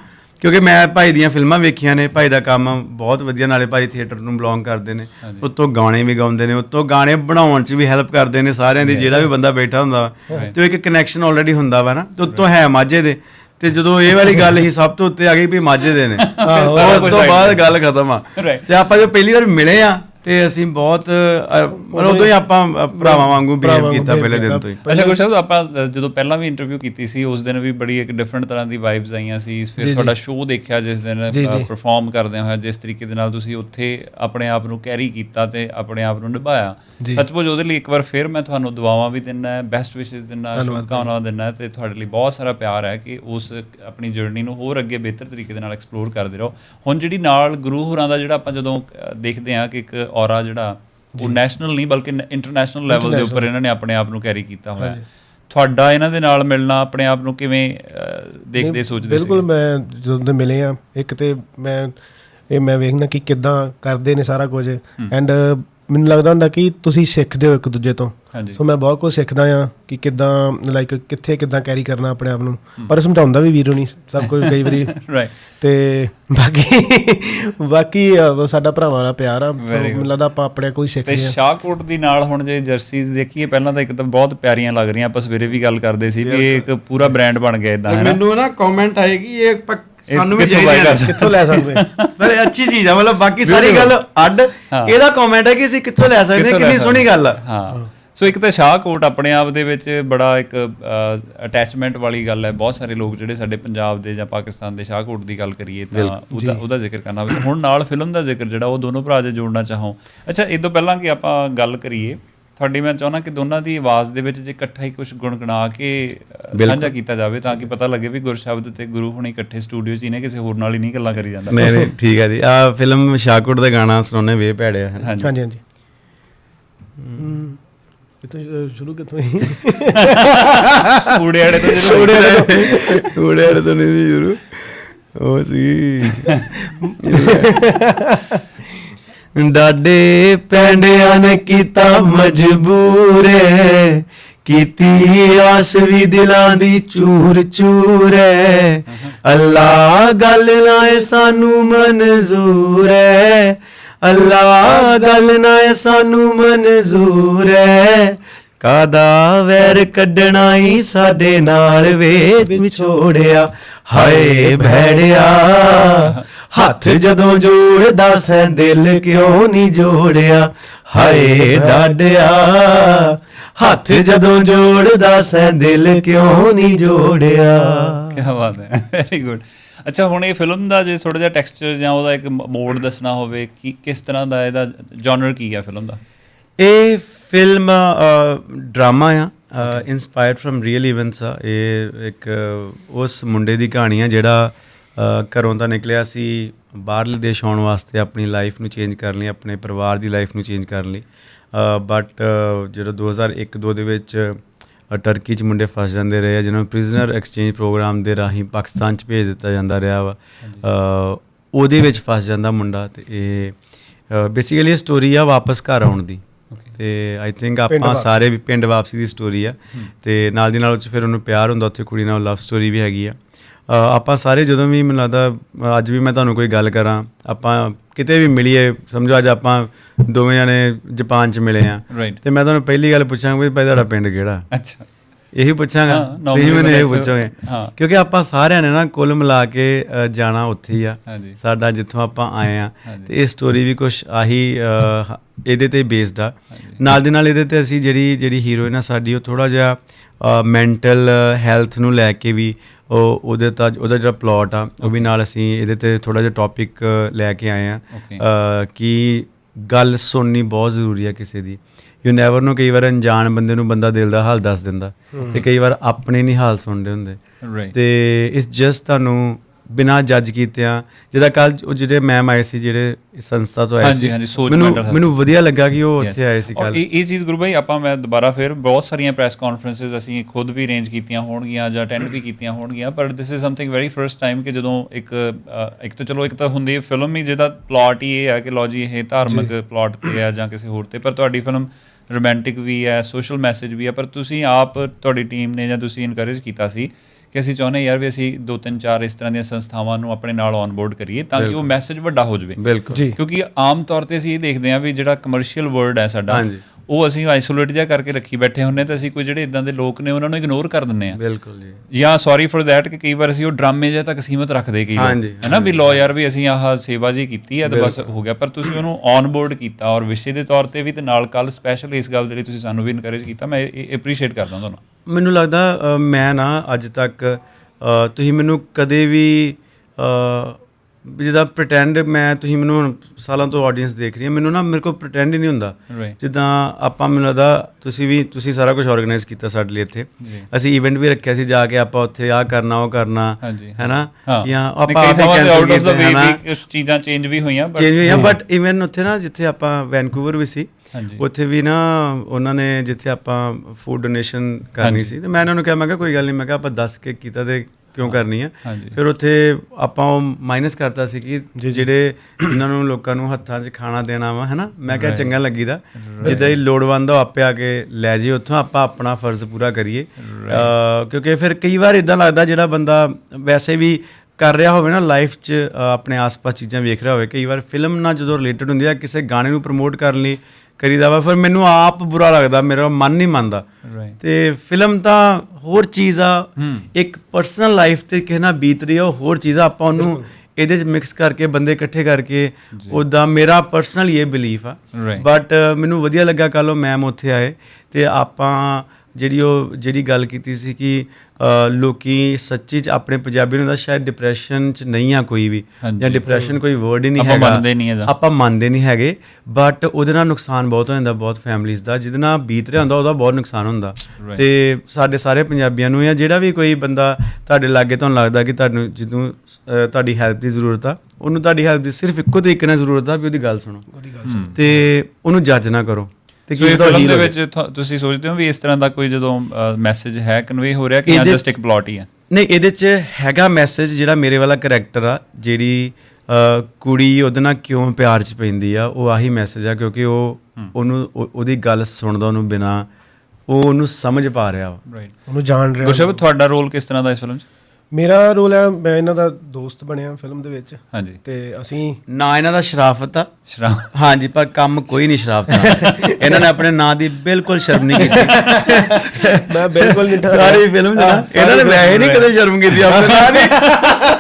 ਕਿਉਂਕਿ ਮੈਂ ਭਾਈ ਦੀਆਂ ਫਿਲਮਾਂ ਵੇਖੀਆਂ ਨੇ ਭਾਈ ਦਾ ਕੰਮ ਬਹੁਤ ਵਧੀਆ ਨਾਲੇ ਭਾਈ ਥੀਏਟਰ ਨੂੰ ਬਿਲੋਂਗ ਕਰਦੇ ਨੇ। ਉੱਤੋਂ ਗਾਣੇ ਵੀ ਗਾਉਂਦੇ ਨੇ ਉੱਤੋਂ ਗਾਣੇ ਬਣਾਉਣ 'ਚ ਵੀ ਹੈਲਪ ਕਰਦੇ ਨੇ ਸਾਰਿਆਂ ਦੀ ਜਿਹੜਾ ਵੀ ਬੰਦਾ ਬੈਠਾ ਹੁੰਦਾ ਵਾ ਤੇ ਇੱਕ ਕਨੈਕਸ਼ਨ ਆਲਰੇਡੀ ਹੁੰਦਾ ਵਾ ਨਾ ਉੱਤੋਂ ਹੈ ਮਾਝੇ ਦੇ ਤੇ ਜਦੋਂ ਇਹ ਵਾਲੀ ਗੱਲ ਹੀ ਸਭ ਤੋਂ ਉੱਤੇ ਆ ਗਈ ਵੀ ਮਾਝੇ ਦੇ ਨੇ ਉਸ ਤੋਂ ਬਾਅਦ ਗੱਲ ਖਤਮ ਆ. ਤੇ ਆਪਾਂ ਜੋ ਪਹਿਲੀ ਵਾਰ ਮਿਲੇ ਆ ਤੇ ਅਸੀਂ ਬਹੁਤ ਅ, ਮਤਲਬ ਉਦੋਂ ਹੀ ਆਪਾਂ ਅ, ਭਰਾਵਾਂ ਵਾਂਗੂ ਬਿਹੇਵ ਕੀਤਾ ਪਹਿਲੇ ਦਿਨ ਤੋਂ ਹੀ। ਅੱਛਾ ਗੁਰਸ਼ਬਦ ਆਪਾਂ ਅ, ਜਦੋਂ ਪਹਿਲਾਂ ਵੀ ਇੰਟਰਵਿਊ ਕੀਤੀ ਸੀ ਉਸ ਦਿਨ ਵੀ ਬੜੀ ਇੱਕ ਡਿਫਰੈਂਟ ਤਰ੍ਹਾਂ ਦੀ ਵਾਈਬਸ ਆਈਆਂ ਸੀ। ਫਿਰ ਤੁਹਾਡਾ ਸ਼ੋਅ ਦੇਖਿਆ ਜਿਸ ਦਿਨ। ਪਰਫਾਰਮ ਕਰਦੇ ਹੋਇਆ ਜਿਸ ਤਰੀਕੇ ਦੇ ਨਾਲ ਤੁਸੀਂ ਉੱਥੇ ਆਪਣੇ ਆਪ ਨੂੰ ਕੈਰੀ ਕੀਤਾ ਤੇ ਆਪਣੇ ਆਪ ਨੂੰ ਨਿਭਾਇਆ। ਸੱਚਮੁੱਚ ਉਹਦੇ ਲਈ ਇੱਕ ਵਾਰ ਫਿਰ ਮੈਂ ਤੁਹਾਨੂੰ ਦੁਆਵਾਂ ਵੀ ਦਿੰਦਾ ਹੈ ਬੈਸਟ ਵਿਸ਼ੇਸ ਦਿੰਦਾ ਸ਼ੁਭਕਾਮਨਾਵਾਂ ਦਿੰਦਾ ਹੈ ਤੇ ਤੁਹਾਡੇ ਲਈ ਬਹੁਤ ਸਾਰਾ ਪਿਆਰ ਹੈ ਕਿ ਉਸ ਆਪਣੀ ਜਰਨੀ ਨੂੰ ਹੋਰ ਅੱਗੇ ਬਿਹਤਰ ਤਰੀਕੇ ਦੇ ਨਾਲ ਐਕਸਪਲੋਰ ਕਰਦੇ ਰਹੋ। ਹੁਣ ਜਿਹੜੀ ਨਾਲ ਗੁਰੂ ਹੋਰਾਂ ਦਾ ਜਿਹੜਾ ਆਪਾਂ ਜਦੋਂ ਅ, ਦੇਖਦੇ ਹਾਂ ਕਿ ਇੱਕ ਔਰਾ ਜਿਹੜਾ ਉਹ ਨੈਸ਼ਨਲ ਨਹੀਂ ਬਲਕਿ ਇੰਟਰਨੈਸ਼ਨਲ ਲੈਵਲ ਦੇ ਉੱਪਰ ਇਹਨਾਂ ਨੇ ਆਪਣੇ ਆਪ ਨੂੰ ਕੈਰੀ ਕੀਤਾ ਹੋਇਆ। ਹੈ। ਤੁਹਾਡਾ ਇਹਨਾਂ ਦੇ ਨਾਲ ਮਿਲਣਾ ਆਪਣੇ ਆਪ ਨੂੰ ਕਿਵੇਂ ਦੇਖਦੇ ਸੋਚਦੇ ਸੀ ਬਿਲਕੁਲ ਮੈਂ ਜਦੋਂ ਦੇ ਮਿਲੇ ਆ ਇੱਕ ਤੇ ਮੈਂ ਇਹ ਮੈਂ ਵੇਖਣਾ ਕਿ ਕਿੱਦਾਂ ਕਰਦੇ ਨੇ ਸਾਰਾ ਕੁਝ। ਐਂਡ ਮੈਨੂੰ ਲੱਗਦਾ ਹੁੰਦਾ ਕਿ ਤੁਸੀਂ ਸਿੱਖਦੇ ਹੋ ਇੱਕ ਦੂਜੇ ਤੋਂ। ਹਾਂਜੀ। ਸੋ ਮੈਂ ਬਹੁਤ ਕੁਝ ਸਿੱਖਦਾ ਆ ਕਿ ਕਿੱਦਾਂ ਲਾਈਕ ਕਿੱਥੇ ਕਿੱਦਾਂ ਕੈਰੀ ਕਰਨਾ ਆਪਣੇ ਆਪ ਨੂੰ। ਪਰ ਸਮਝਾਉਂਦਾ ਵੀ ਵੀਰੋ ਨਹੀਂ ਸਭ ਕੁਝ ਕਈ ਵਾਰੀ। ਰਾਈਟ ਤੇ ਬਾਕੀ ਬਾਕੀ ਸਾਡਾ ਭਰਾਵਾਂ ਵਾਲਾ ਪਿਆਰ ਆ। ਸੋ ਮੈਨੂੰ ਲੱਗਦਾ ਆਪਾਂ ਆਪਣੇ ਕੋਈ ਸਿੱਖ ਤੇ ਲਿਆ ਸ਼ਾਹਕੋਟ ਦੀ ਨਾਲ ਹੁਣ ਜੇ ਜਰਸੀਜ਼ ਦੇਖੀਏ ਪਹਿਲਾਂ ਤਾਂ ਇੱਕ ਤਾਂ ਬਹੁਤ ਪਿਆਰੀਆਂ ਲੱਗ ਰਹੀਆਂ। ਆਪਾਂ ਸਵੇਰੇ ਵੀ ਗੱਲ ਕਰਦੇ ਸੀ ਵੀ ਇਹ ਇੱਕ ਪੂਰਾ ਬ੍ਰਾਂਡ ਬਣ ਗਿਆ ਇਦਾਂ ਹੈ ਮੈਨੂੰ ਨਾ ਕਮੈਂਟ ਆਏਗੀ ਇਹ ਪੱਕ- ਇਹ ਸਾਨੂੰ ਵੀ ਚਾਹੀਦੀ ਕਰ ਕਿੱਥੋਂ ਲੈ ਸਕਦੇ? ਪਰ ਇਹ ਅੱਛੀ ਚੀਜ਼ ਆ ਮਤਲਬ ਬਾਕੀ ਸਾਰੀ ਗੱਲ ਅੱਡ। ਇਹਦਾ ਕਮੈਂਟ ਹੈ ਕਿ ਅਸੀਂ ਕਿੱਥੋਂ ਲੈ ਸਕਦੇ ਹਾਂ ਕਿੰਨੀ ਸੋਹਣੀ ਗੱਲ ਆ। ਹਾਂ। ਸੋ ਇੱਕ ਤਾਂ ਸ਼ਾਹਕੋਟ ਆਪਣੇ ਆਪ ਦੇ ਵਿੱਚ ਬੜਾ ਇੱਕ ਅਟੈਚਮੈਂਟ ਵਾਲੀ ਗੱਲ ਹੈ। ਬਹੁਤ ਸਾਰੇ ਲੋਕ ਜਿਹੜੇ ਸਾਡੇ ਪੰਜਾਬ ਦੇ ਜਾਂ ਪਾਕਿਸਤਾਨ ਦੇ ਸ਼ਾਹਕੋਟ ਦੀ ਗੱਲ ਕਰੀਏ ਤਾਂ ਉਹਦਾ ਉਹਦਾ ਜ਼ਿਕਰ ਕਰਨਾ ਹੋਵੇ ਹੁਣ ਨਾਲ ਫਿਲਮ ਦਾ ਜ਼ਿਕਰ ਜਿਹੜਾ ਉਹ ਦੋਨੋਂ ਭਰਾ ਜੇ ਜੋੜਨਾ ਚਾਹੋ। ਅੱਛਾ ਇਹ ਤੋਂ ਪਹਿਲਾਂ ਕਿ ਆਪਾਂ ਗੱਲ ਕਰੀਏ ਤੁਹਾਡੀ ਮੈਂ ਚਾਹੁੰਦਾ ਕਿ ਦੋਨਾਂ ਦੀ ਆਵਾਜ਼ ਦੇ ਵਿੱਚ ਜੇ ਇਕੱਠਾ ਹੀ ਕੁਝ ਗੁਣਗੁਣਾ ਕੇ ਸਾਂਝਾ ਕੀਤਾ ਜਾਵੇ ਤਾਂ ਕਿ ਪਤਾ ਲੱਗੇ ਵੀ ਗੁਰਸ਼ਬਦ ਤੇ ਗੁਰੂ ਹੁਣੀ ਇਕੱਠੇ ਸਟੂਡੀਓ 'ਚ ਹੀ ਨੇ ਕਿਸੇ ਹੋਰ ਨਾਲ ਹੀ ਨਹੀਂ ਗੱਲਾਂ ਕਰੀ ਜਾਂਦਾ। ਨਹੀਂ ਨਹੀਂ ਠੀਕ ਹੈ ਜੀ। ਆ ਫਿਲਮ ਸ਼ਾਹਕੋਟ ਦਾ ਗਾਣਾ ਸੁਣਾਉਣੇ ਵੇ ਭੈੜਿਆ ਹੈ ਹਾਂਜੀ। ਹਾਂਜੀ ਕਿਤੋਂ ਸ਼ੁਰੂ ਕਿਤੋਂ ਹੀ? ਊੜੇ ਆੜੇ ਤੋਂ ਜਦੋਂ ਉੜੇ ਉੜੇ ਵਾਲੇ ਤੋਂ ਨਹੀਂ ਸ਼ੁਰੂ। ਉਹ ਸੀ। ਡਾਡੇ ਪੈਂਡਿਆਂ ਨੇ ਕੀਤਾ ਮਜਬੂਰੇ ਕੀਤੀ ਆਸ ਵੀ ਦਿਲਾਂ ਦੀ ਚੂਰ ਚੂਰੇ ਅੱਲਾ ਗੱਲ ਨਾ ਸਾਨੂੰ ਮਨਜ਼ੂਰ ਹੈ ਅੱਲਾ ਗੱਲ ਨਾ ਸਾਨੂੰ ਮਨਜ਼ੂਰ ਹੈ ਕਾਦਾ ਵੈਰ ਕੱਢਣਾ ਹੀ ਸਾਡੇ ਨਾਲ ਵੇ ਵਿਛੋੜਿਆ। ਹਾਏ ਭੈੜਿਆ। ਹੱਥ ਜਦੋਂ ਜੋੜਦਾ ਸੈਂ ਦਿਲ ਕਿਉਂ ਨਹੀਂ ਜੋੜਿਆ? ਹਾਏ ਡਾਡਿਆ। ਹੱਥ ਜਦੋਂ ਜੋੜਦਾ ਸੈਂ ਦਿਲ ਕਿਉਂ ਨਹੀਂ ਜੋੜਿਆ? ਕੀ ਬਾਤ ਹੈ ਵੈਰੀ ਗੁੱਡ ਅੱਛਾ ਹੁਣ ਇਹ ਫਿਲਮ ਦਾ ਜੇ ਥੋੜਾ ਜਿਹਾ ਟੈਕਸਚਰ ਜਾਂ ਉਹਦਾ ਇੱਕ ਮੋਡ ਦੱਸਣਾ ਹੋਵੇ ਕਿ ਕਿਸ ਤਰ੍ਹਾਂ ਦਾ ਇਹਦਾ ਜਨਰ ਕੀ ਹੈ ਫਿਲਮ ਦਾ? ਇਹ ਫਿਲਮ ਡਰਾਮਾ ਆ ਇਨਸਪਾਇਰਡ ਫਰਮ ਰੀਅਲ ਇਵੈਂਟਸ ਆ। ਇਹ ਇੱਕ ਉਸ ਮੁੰਡੇ ਦੀ ਕਹਾਣੀ ਆ ਜਿਹੜਾ ਘਰੋਂ ਤਾਂ ਨਿਕਲਿਆ ਸੀ ਬਾਹਰਲੇ ਦੇਸ਼ ਆਉਣ ਵਾਸਤੇ ਆਪਣੀ ਲਾਈਫ ਨੂੰ ਚੇਂਜ ਕਰਨ ਲਈ ਆਪਣੇ ਪਰਿਵਾਰ ਦੀ ਲਾਈਫ ਨੂੰ ਚੇਂਜ ਕਰਨ ਲਈ। ਬਟ ਜਦੋਂ 2001-2 ਦੇ ਵਿੱਚ ਟਰਕੀ 'ਚ ਮੁੰਡੇ ਫਸ ਜਾਂਦੇ ਰਹੇ ਆ ਜਿਨ੍ਹਾਂ ਨੂੰ ਪ੍ਰਿਜ਼ਨਰ ਐਕਸਚੇਂਜ ਪ੍ਰੋਗਰਾਮ ਦੇ ਰਾਹੀਂ ਪਾਕਿਸਤਾਨ 'ਚ ਭੇਜ ਦਿੱਤਾ ਜਾਂਦਾ ਰਿਹਾ ਵਾ। ਉਹਦੇ ਵਿੱਚ ਫਸ ਜਾਂਦਾ ਮੁੰਡਾ ਤੇ ਇਹ ਬੇਸਿਕਲੀ ਇਹ ਸਟੋਰੀ ਆ ਵਾਪਸ ਘਰ ਆਉਣ ਦੀ। ਓਕੇ ਤੇ ਆਈ ਥਿੰਕ ਆਪਾਂ। ਸਾਰੇ ਵੀ ਪਿੰਡ ਵਾਪਸੀ ਦੀ ਸਟੋਰੀ ਆ। ਤੇ ਨਾਲ ਦੀ ਨਾਲ ਉਹ 'ਚ ਫਿਰ ਉਹਨੂੰ ਪਿਆਰ ਹੁੰਦਾ ਉੱਥੇ ਕੁੜੀ ਨਾਲ ਲਵ ਸਟੋਰੀ ਵੀ ਹੈਗੀ ਆ। ਆਪਾਂ ਸਾਰੇ ਜਦੋਂ ਵੀ ਮੈਨੂੰ ਲੱਗਦਾ ਅੱਜ ਵੀ ਮੈਂ ਤੁਹਾਨੂੰ ਕੋਈ ਗੱਲ ਕਰਾਂ ਆਪਾਂ ਕਿਤੇ ਵੀ ਮਿਲੀਏ ਸਮਝੋ ਅੱਜ ਆਪਾਂ ਦੋਵੇਂ ਜਣੇ ਜਾਪਾਨ 'ਚ ਮਿਲੇ ਆ ਤੇ ਮੈਂ ਤੁਹਾਨੂੰ ਪਹਿਲੀ ਗੱਲ ਪੁੱਛਾਂਗਾ ਵੀ ਭਾਈ ਤੁਹਾਡਾ ਪਿੰਡ ਕਿਹੜਾ? ਅੱਛਾ। ਇਹੀ ਪੁੱਛਾਂਗਾ। ਹਾਂ, normally ਤੁਸੀਂ ਮੈਨੂੰ ਇਹ ਪੁੱਛੋਗੇ। ਹਾਂ। ਕਿਉਂਕਿ ਆਪਾਂ ਸਾਰਿਆਂ ਨੇ ਨਾ ਕੁੱਲ ਮਿਲਾ ਕੇ ਅ, ਜਾਣਾ ਉੱਥੇ ਹੀ ਆ। ਹਾਂਜੀ। ਸਾਡਾ ਜਿੱਥੋਂ ਆਪਾਂ ਆਏ ਆ। ਹਾਂਜੀ। ਤੇ ਇਹ ਸਟੋਰੀ ਵੀ ਕੁਝ ਆਹੀ ਅ, ਇਹਦੇ ਤੇ ਬੇਸਡ ਆ। ਨਾਲ ਦੇ ਨਾਲ ਇਹਦੇ ਤੇ ਅਸੀਂ ਜਿਹੜੀ ਜਿਹੜੀ ਹੀਰੋਇਨ ਆ ਸਾਡੀ ਉਹ ਥੋੜਾ ਜਿਹਾ ਮੈਂਟਲ ਹੈਲਥ ਨੂੰ ਲੈ ਕੇ ਵੀ ਉਹ ਉਹਦੇ ਤਾਂ ਉਹਦਾ ਜਿਹੜਾ ਪਲਾਟ ਆ ਉਹ ਵੀ ਨਾਲ ਅਸੀਂ ਇਹਦੇ ਤੇ ਥੋੜਾ ਜਿਹਾ ਟੌਪਿਕ ਲੈ ਕੇ ਆਏ ਆ। Okay. ਅ, ਕਿ ਗੱਲ ਸੁਣਨੀ ਬਹੁਤ ਜ਼ਰੂਰੀ ਆ ਕਿਸੇ ਦੀ। ਯੂ ਨੈਵਰ ਨੋ ਕਈ ਵਾਰ ਅਣਜਾਣ ਬੰਦੇ ਨੂੰ ਬੰਦਾ ਦਿਲ ਦਾ ਹਾਲ ਦੱਸ ਦਿੰਦਾ ਤੇ ਕਈ ਵਾਰ ਆਪਣੇ ਨਹੀਂ ਹਾਲ ਸੁਣਦੇ ਹੁੰਦੇ। ਤੇ ਇਸ ਜਸਟ ਤੁਹਾਨੂੰ ਬਿਨਾ ਜੱਜ ਕੀਤਿਆਂ ਜਿਹਦਾ ਕੱਲ ਉਹ ਜਿਹੜੇ ਮੈਮ ਆਏ ਸੀ ਜਿਹੜੇ ਇਸ ਸੰਸਥਾ ਤੋਂ ਆਏ ਹਾਂਜੀ, ਹਾਂਜੀ, ਸੋਚ ਮੈਨੂੰ। ਮੈਨੂੰ ਵਧੀਆ ਲੱਗਾ ਕਿ ਉਹ. ਉੱਥੇ ਆਏ ਸੀ ਕੱਲ ਇਹ ਇਹ ਚੀਜ਼ ਗੁਰੂ ਭਾਈ ਆਪਾਂ ਮੈਂ ਦੁਬਾਰਾ ਫਿਰ ਬਹੁਤ ਸਾਰੀਆਂ ਪ੍ਰੈਸ ਕਾਨਫਰੰਸਸ ਅਸੀਂ ਖੁਦ ਵੀ ਅਰੇਂਜ ਕੀਤੀਆਂ ਹੋਣਗੀਆਂ ਜਾਂ ਅਟੈਂਡ ਵੀ ਕੀਤੀਆਂ ਹੋਣਗੀਆਂ ਪਰ this is something very first time ਕਿ ਜਦੋਂ ਇੱਕ ਇੱਕ ਤਾਂ ਚਲੋ ਇੱਕ ਤਾਂ ਹੁੰਦੀ ਫਿਲਮ ਹੀ ਜਿਹਦਾ ਪਲਾਟ ਹੀ ਇਹ ਹੈ ਕਿ ਲੋ ਜੀ ਇਹ ਧਾਰਮਿਕ ਪਲਾਟ ਤੇ ਹੈ ਜਾਂ ਕਿਸੇ ਹੋਰ ਤੇ ਪਰ ਤੁਹਾਡੀ ਫਿਲਮ ਰੋਮਾਂਟਿਕ ਵੀ ਹੈ ਸੋਸ਼ਲ ਮੈਸੇਜ ਵੀ ਹੈ ਪਰ ਤੁਸੀਂ ਆਪ ਤੁਹਾਡੀ ਟੀਮ ਨੇ ਜਾਂ ਤੁਸੀਂ ਇਨਕਰੇਜ ਕੀਤਾ ਸੀ ਕਿ ਅਸੀਂ ਚਾਹੁੰਦੇ ਯਾਰ ਵੀ ਅਸੀਂ ਦੋ ਤਿੰਨ ਚਾਰ ਇਸ ਤਰ੍ਹਾਂ ਦੀਆਂ ਸੰਸਥਾਵਾਂ ਨੂੰ ਆਪਣੇ ਨਾਲ ਔਨਬੋਰਡ ਕਰੀਏ ਤਾਂ ਕਿ ਉਹ ਮੈਸੇਜ ਵੱਡਾ ਹੋ ਜਾਵੇ। ਕਿਉਂਕਿ ਆਮ ਤੌਰ ਤੇ ਅਸੀਂ ਇਹ ਦੇਖਦੇ ਹਾਂ ਵੀ ਜਿਹੜਾ ਕਮਰਸ਼ੀਅਲ ਵਰਡ ਹੈ ਸਾਡਾ ਹਾਂਜੀ। ਉਹ ਅਸੀਂ ਆਈਸੋਲੇਟ ਜਿਹਾ ਕਰਕੇ ਰੱਖੀ ਬੈਠੇ ਹੁੰਨੇ ਤਾਂ ਅਸੀਂ ਕੋਈ ਜਿਹੜੇ ਇਦਾਂ ਦੇ ਲੋਕ ਨੇ ਉਹਨਾਂ ਨੂੰ ਇਗਨੋਰ ਕਰ ਦਿੰਨੇ ਆ ਬਿਲਕੁਲ ਜੀ। ਜਾਂ ਸੌਰੀ ਫॉर ਦੈਟ ਕਿ ਕਈ ਵਾਰ ਅਸੀਂ ਉਹ ਡਰਾਮੇ ਜਿਹਾ ਤੱਕ ਸੀਮਤ ਰੱਖਦੇ ਕੀ ਵਾਰ। ਹੈਨਾ ਵੀ ਲੋ ਯਾਰ ਵੀ ਅਸੀਂ ਆਹ ਸੇਵਾ ਜੀ ਕੀਤੀ ਆ ਤਾਂ ਬਸ ਹੋ ਗਿਆ। ਪਰ ਤੁਸੀਂ ਉਹਨੂੰ ਔਨ ਬੋਰਡ ਕੀਤਾ ਔਰ ਵਿਸ਼ੇ ਦੇ ਤੌਰ ਤੇ ਵੀ ਤੇ ਨਾਲ ਕੱਲ ਸਪੈਸ਼ਲ ਇਸ ਗੱਲ ਦੇ ਲਈ ਤੁਸੀਂ ਸਾਨੂੰ ਵੀ ਇਨਕਰੇਜ ਕੀਤਾ ਮੈਂ ਇਹ ਐਪਰੀਸ਼ੀਏਟ ਕਰਦਾ ਤੁਹਾਨੂੰ। ਮੈਨੂੰ ਲੱਗਦਾ ਮੈਂ ਨਾ ਅੱਜ ਤੱਕ ਤੁਸੀਂ ਮੈਨੂੰ ਕਦੇ ਵੀ ਜਿੱਦਾਂ ਪ੍ਰਟੈਂਡ ਮੈਂ ਤੁਸੀਂ ਮੈਨੂੰ ਹੁਣ ਸਾਲਾਂ ਤੋਂ ਆਡੀਅנס ਦੇਖ ਰਹੀ ਹੈ ਮੈਨੂੰ ਨਾ ਮੇਰੇ ਕੋਲ ਪ੍ਰਟੈਂਡ ਹੀ ਨਹੀਂ ਹੁੰਦਾ। ਜਿੱਦਾਂ ਆਪਾਂ ਮੈਨੂੰ ਲੱਗਦਾ ਤੁਸੀਂ ਵੀ ਤੁਸੀਂ ਸਾਰਾ ਕੁਝ ਆਰਗੇਨਾਈਜ਼ ਕੀਤਾ ਸਾਡੇ ਲਈ ਇੱਥੇ। ਅਸੀਂ ਇਵੈਂਟ ਵੀ ਰੱਖਿਆ ਸੀ ਜਾ ਕੇ ਆਪਾਂ ਉੱਥੇ ਆਹ ਕਰਨਾ ਉਹ ਕਰਨਾ ਹੈਨਾ? ਜਾਂ ਆਪਾਂ ਆਪੇ ਦਾ ਕੀਤੇ, ਵੇ ਹੈਨਾ। ਚੀਜ਼ਾਂ ਚੇਂਜ ਵੀ ਹੋਈਆਂ ਬਟ ਚੇਂਜ ਹੋਈਆਂ ਬਟ ਇਵਨ ਉੱਥੇ ਨਾ ਜਿੱਥੇ ਆਪਾਂ ਵੈਨਕੂਵਰ ਵੀ ਸੀ ਉੱਥੇ ਵੀ ਨਾ ਉਹਨਾਂ ਨੇ ਜਿੱਥੇ ਆਪਾਂ ਫੂਡ ਡੋਨੇਸ਼ਨ ਕਰਨੀ ਸੀ ਤੇ ਮੈਂ ਇਹਨਾਂ ਨੂੰ ਕਿਹਾ ਮੈਂ ਕਿਹਾ ਕੋਈ ਗੱਲ ਨਹੀਂ ਮੈਂ ਕਿਹਾ ਆਪਾਂ ਦੱਸ ਕੇ ਕੀਤਾ ਤੇ ਕਿਉਂ ਕਰਨੀ ਆ? ਫਿਰ ਉੱਥੇ ਆਪਾਂ ਉਹ ਮਾਈਨਸ ਕਰਤਾ ਸੀ ਕਿ ਜਿਹੜੇ ਜਿਨ੍ਹਾਂ ਨੂੰ ਲੋਕਾਂ ਨੂੰ ਹੱਥਾਂ 'ਚ ਖਾਣਾ ਦੇਣਾ ਵਾ ਹੈਨਾ? ਮੈਂ ਕਿਹਾ ਚੰਗਾ ਲੱਗੀਦਾ। ਜਿੱਦਾਂ ਹੀ ਲੋੜਵੰਦ ਆ ਆਪੇ ਆ ਕੇ ਲੈ ਜੇ ਉੱਥੋਂ ਆਪਾਂ ਆਪਣਾ ਫਰਜ਼ ਪੂਰਾ ਕਰੀਏ। ਕਿਉਂਕਿ ਫਿਰ ਕਈ ਵਾਰ ਇਦਾਂ ਲੱਗਦਾ ਜਿਹੜਾ ਬੰਦਾ ਵੈਸੇ ਵੀ ਕਰ ਰਿਹਾ ਹੋਵੇ ਨਾ ਲਾਈਫ 'ਚ ਆਪਣੇ ਆਸ-ਪਾਸ ਚੀਜ਼ਾਂ ਵੇਖ ਰਿਹਾ ਹੋਵੇ ਕਈ ਵਾਰ ਫਿਲਮ ਨਾਲ ਜਦੋਂ ਰਿਲੇਟਡ ਹੁੰਦੀ ਆ ਕਿਸੇ ਗਾਣੇ ਨੂੰ ਪ੍ਰਮੋਟ ਕਰਨ ਲਈ ਕਰੀਦਾ ਵਾ ਫਿਰ ਮੈਨੂੰ ਆਪ ਬੁਰਾ ਲੱਗਦਾ ਮੇਰਾ ਮਨ ਨਹੀਂ ਮੰਨਦਾ। ਤੇ ਫਿਲਮ ਤਾਂ ਹੋਰ ਚੀਜ਼ ਆ ਇੱਕ ਪਰਸਨਲ ਲਾਈਫ ਤੇ ਕਹਿਣਾ ਬੀਤ ਰਹੀ ਆ ਹੋਰ ਚੀਜ਼ ਆ ਆਪਾਂ ਉਹਨੂੰ ਇਹਦੇ ਚ ਮਿਕਸ ਕਰਕੇ ਬੰਦੇ ਇਕੱਠੇ ਕਰਕੇ ਉਦਾਂ ਮੇਰਾ ਪਰਸਨਲ ਇਹ ਬਿਲੀਫ ਆ। ਬਟ ਮੈਨੂੰ ਵਧੀਆ ਲੱਗਾ ਕੱਲ ਮੈਮ ਉੱਥੇ ਆਏ ਤੇ ਆਪਾਂ ਜਿਹੜੀ ਉਹ ਜਿਹੜੀ ਗੱਲ ਕੀਤੀ ਸੀ ਕਿ ਲੋਕੀ ਸੱਚੀ ਚ ਆਪਣੇ ਪੰਜਾਬੀ ਨੂੰ ਦਾ ਸ਼ਾਇਦ ਡਿਪਰੈਸ਼ਨ ਚ ਨਹੀਂ ਆ ਕੋਈ ਵੀ। ਜਾਂ ਡਿਪਰੈਸ਼ਨ ਕੋਈ ਵਰਡ ਹੀ ਨਹੀਂ ਆਪਾਂ ਹੈਗਾ ਮੰਨਦੇ ਨਹੀਂ ਹੈਗਾ। ਆਪਾਂ ਮੰਨਦੇ ਨਹੀਂ ਹੈਗੇ ਬਟ ਉਹਦੇ ਨਾਲ ਨੁਕਸਾਨ ਬਹੁਤ ਹੋ ਜਾਂਦਾ ਬਹੁਤ ਫੈਮਲੀਆਂ ਦਾ ਜਿਹਦੇ ਨਾਲ ਬੀਤ ਰਿਹਾ ਹੁੰਦਾ ਉਹਦਾ ਬਹੁਤ ਨੁਕਸਾਨ ਹੁੰਦਾ. ਤੇ ਸਾਡੇ ਸਾਰੇ ਪੰਜਾਬੀਆਂ ਨੂੰ ਜਾਂ ਜਿਹੜਾ ਵੀ ਕੋਈ ਬੰਦਾ ਤੁਹਾਡੇ ਲਾਗੇ ਤੁਹਾਨੂੰ ਲੱਗਦਾ ਕਿ ਤੁਹਾਨੂੰ ਜਿਹਨੂੰ ਅਹ, ਤੁਹਾਡੀ ਹੈਲਪ ਦੀ ਜ਼ਰੂਰਤ ਆ ਉਹਨੂੰ ਤੁਹਾਡੀ ਹੈਲਪ ਦੀ ਸਿਰਫ ਇੱਕੋ ਤਰੀਕੇ ਨਾਲ ਜ਼ਰੂਰਤ ਆ ਵੀ ਉਹਦੀ ਗੱਲ ਸੁਣੋ ਉਹਦੀ ਗੱਲ ਤੇ ਉਹਨੂੰ ਜੱਜ ਨਾ ਕਰੋ ਤੇ ਕੀ ਤੁਹਾਡੀ ਫਿਲਮ ਦੇ ਹੀਰੋ- ਵਿੱਚ ਤੁਸੀਂ ਸੋਚਦੇ ਹੋ ਵੀ ਇਸ ਤਰ੍ਹਾਂ ਦਾ ਕੋਈ ਜਦੋਂ ਮੈਸੇਜ ਹੈ ਕਨਵੇ ਹੋ ਰਿਹਾ ਕਿ ਜਾਂ ਜਸਟ ਇੱਕ ਪਲਾਟ ਹੀ ਹੈ? ਨਹੀਂ ਇਹਦੇ ਚ ਹੈਗਾ ਮੈਸੇਜ ਜਿਹੜਾ ਮੇਰੇ ਵਾਲਾ ਕੈਰੈਕਟਰ ਆ ਜਿਹੜੀ ਕੁੜੀ ਉਹਦੇ ਨਾਲ ਕਿਉਂ ਪਿਆਰ ਚ ਪੈਂਦੀ ਆ ਉਹ ਆਹੀ ਮੈਸੇਜ ਆ ਕਿਉਂਕਿ ਉਹ ਉਹਨੂੰ ਉਹ- ਉਹਦੀ ਗੱਲ ਸੁਣਦਾ ਉਹਨੂੰ ਬਿਨਾ ਉਹ ਉਹਨੂੰ ਸਮਝ ਪਾ ਰਿਹਾ ਵਾ। ਰਾਈਟ ਉਹਨੂੰ ਜਾਣ ਰਿਹਾ ਗੁਰਸ਼ਬ ਤੁਹਾਡਾ ਰੋਲ ਕਿਸ ਤਰ੍ਹਾਂ ਦਾ ਇਸ ਫਿਲਮ 'ਚ? ਮੇਰਾ ਰੋਲ ਹੈ ਮੈਂ ਇਹਨਾਂ ਦਾ ਦੋਸਤ ਬਣਿਆ ਫਿਲਮ ਦੇ ਵਿੱਚ। ਹਾਂਜੀ। ਤੇ ਅਸੀਂ ਨਾ ਇਹਨਾਂ ਦਾ ਸ਼ਰਾਫਤ ਆ। ਸ਼ਰਾਬ ਹਾਂਜੀ ਪਰ ਕੰਮ ਕੋਈ ਨਹੀਂ ਸ਼ਰਾਫਤ ਦਾ ਇਹਨਾਂ ਨੇ ਆਪਣੇ ਨਾਂ ਦੀ ਬਿਲਕੁਲ ਸ਼ਰਮ ਨਹੀਂ ਕੀਤੀ। ਮੈਂ ਬਿਲਕੁਲ ਨਹੀਂ। ਸਾਰੀ ਫਿਲਮ ਚ ਨਾ, ਇਹਨਾਂ ਨੇ ਵੈਸੇ ਨਹੀਂ ਕਦੇ ਸ਼ਰਮ ਕੀਤੀ ਆਪਣੇ ਨਾਂ ਦੀ।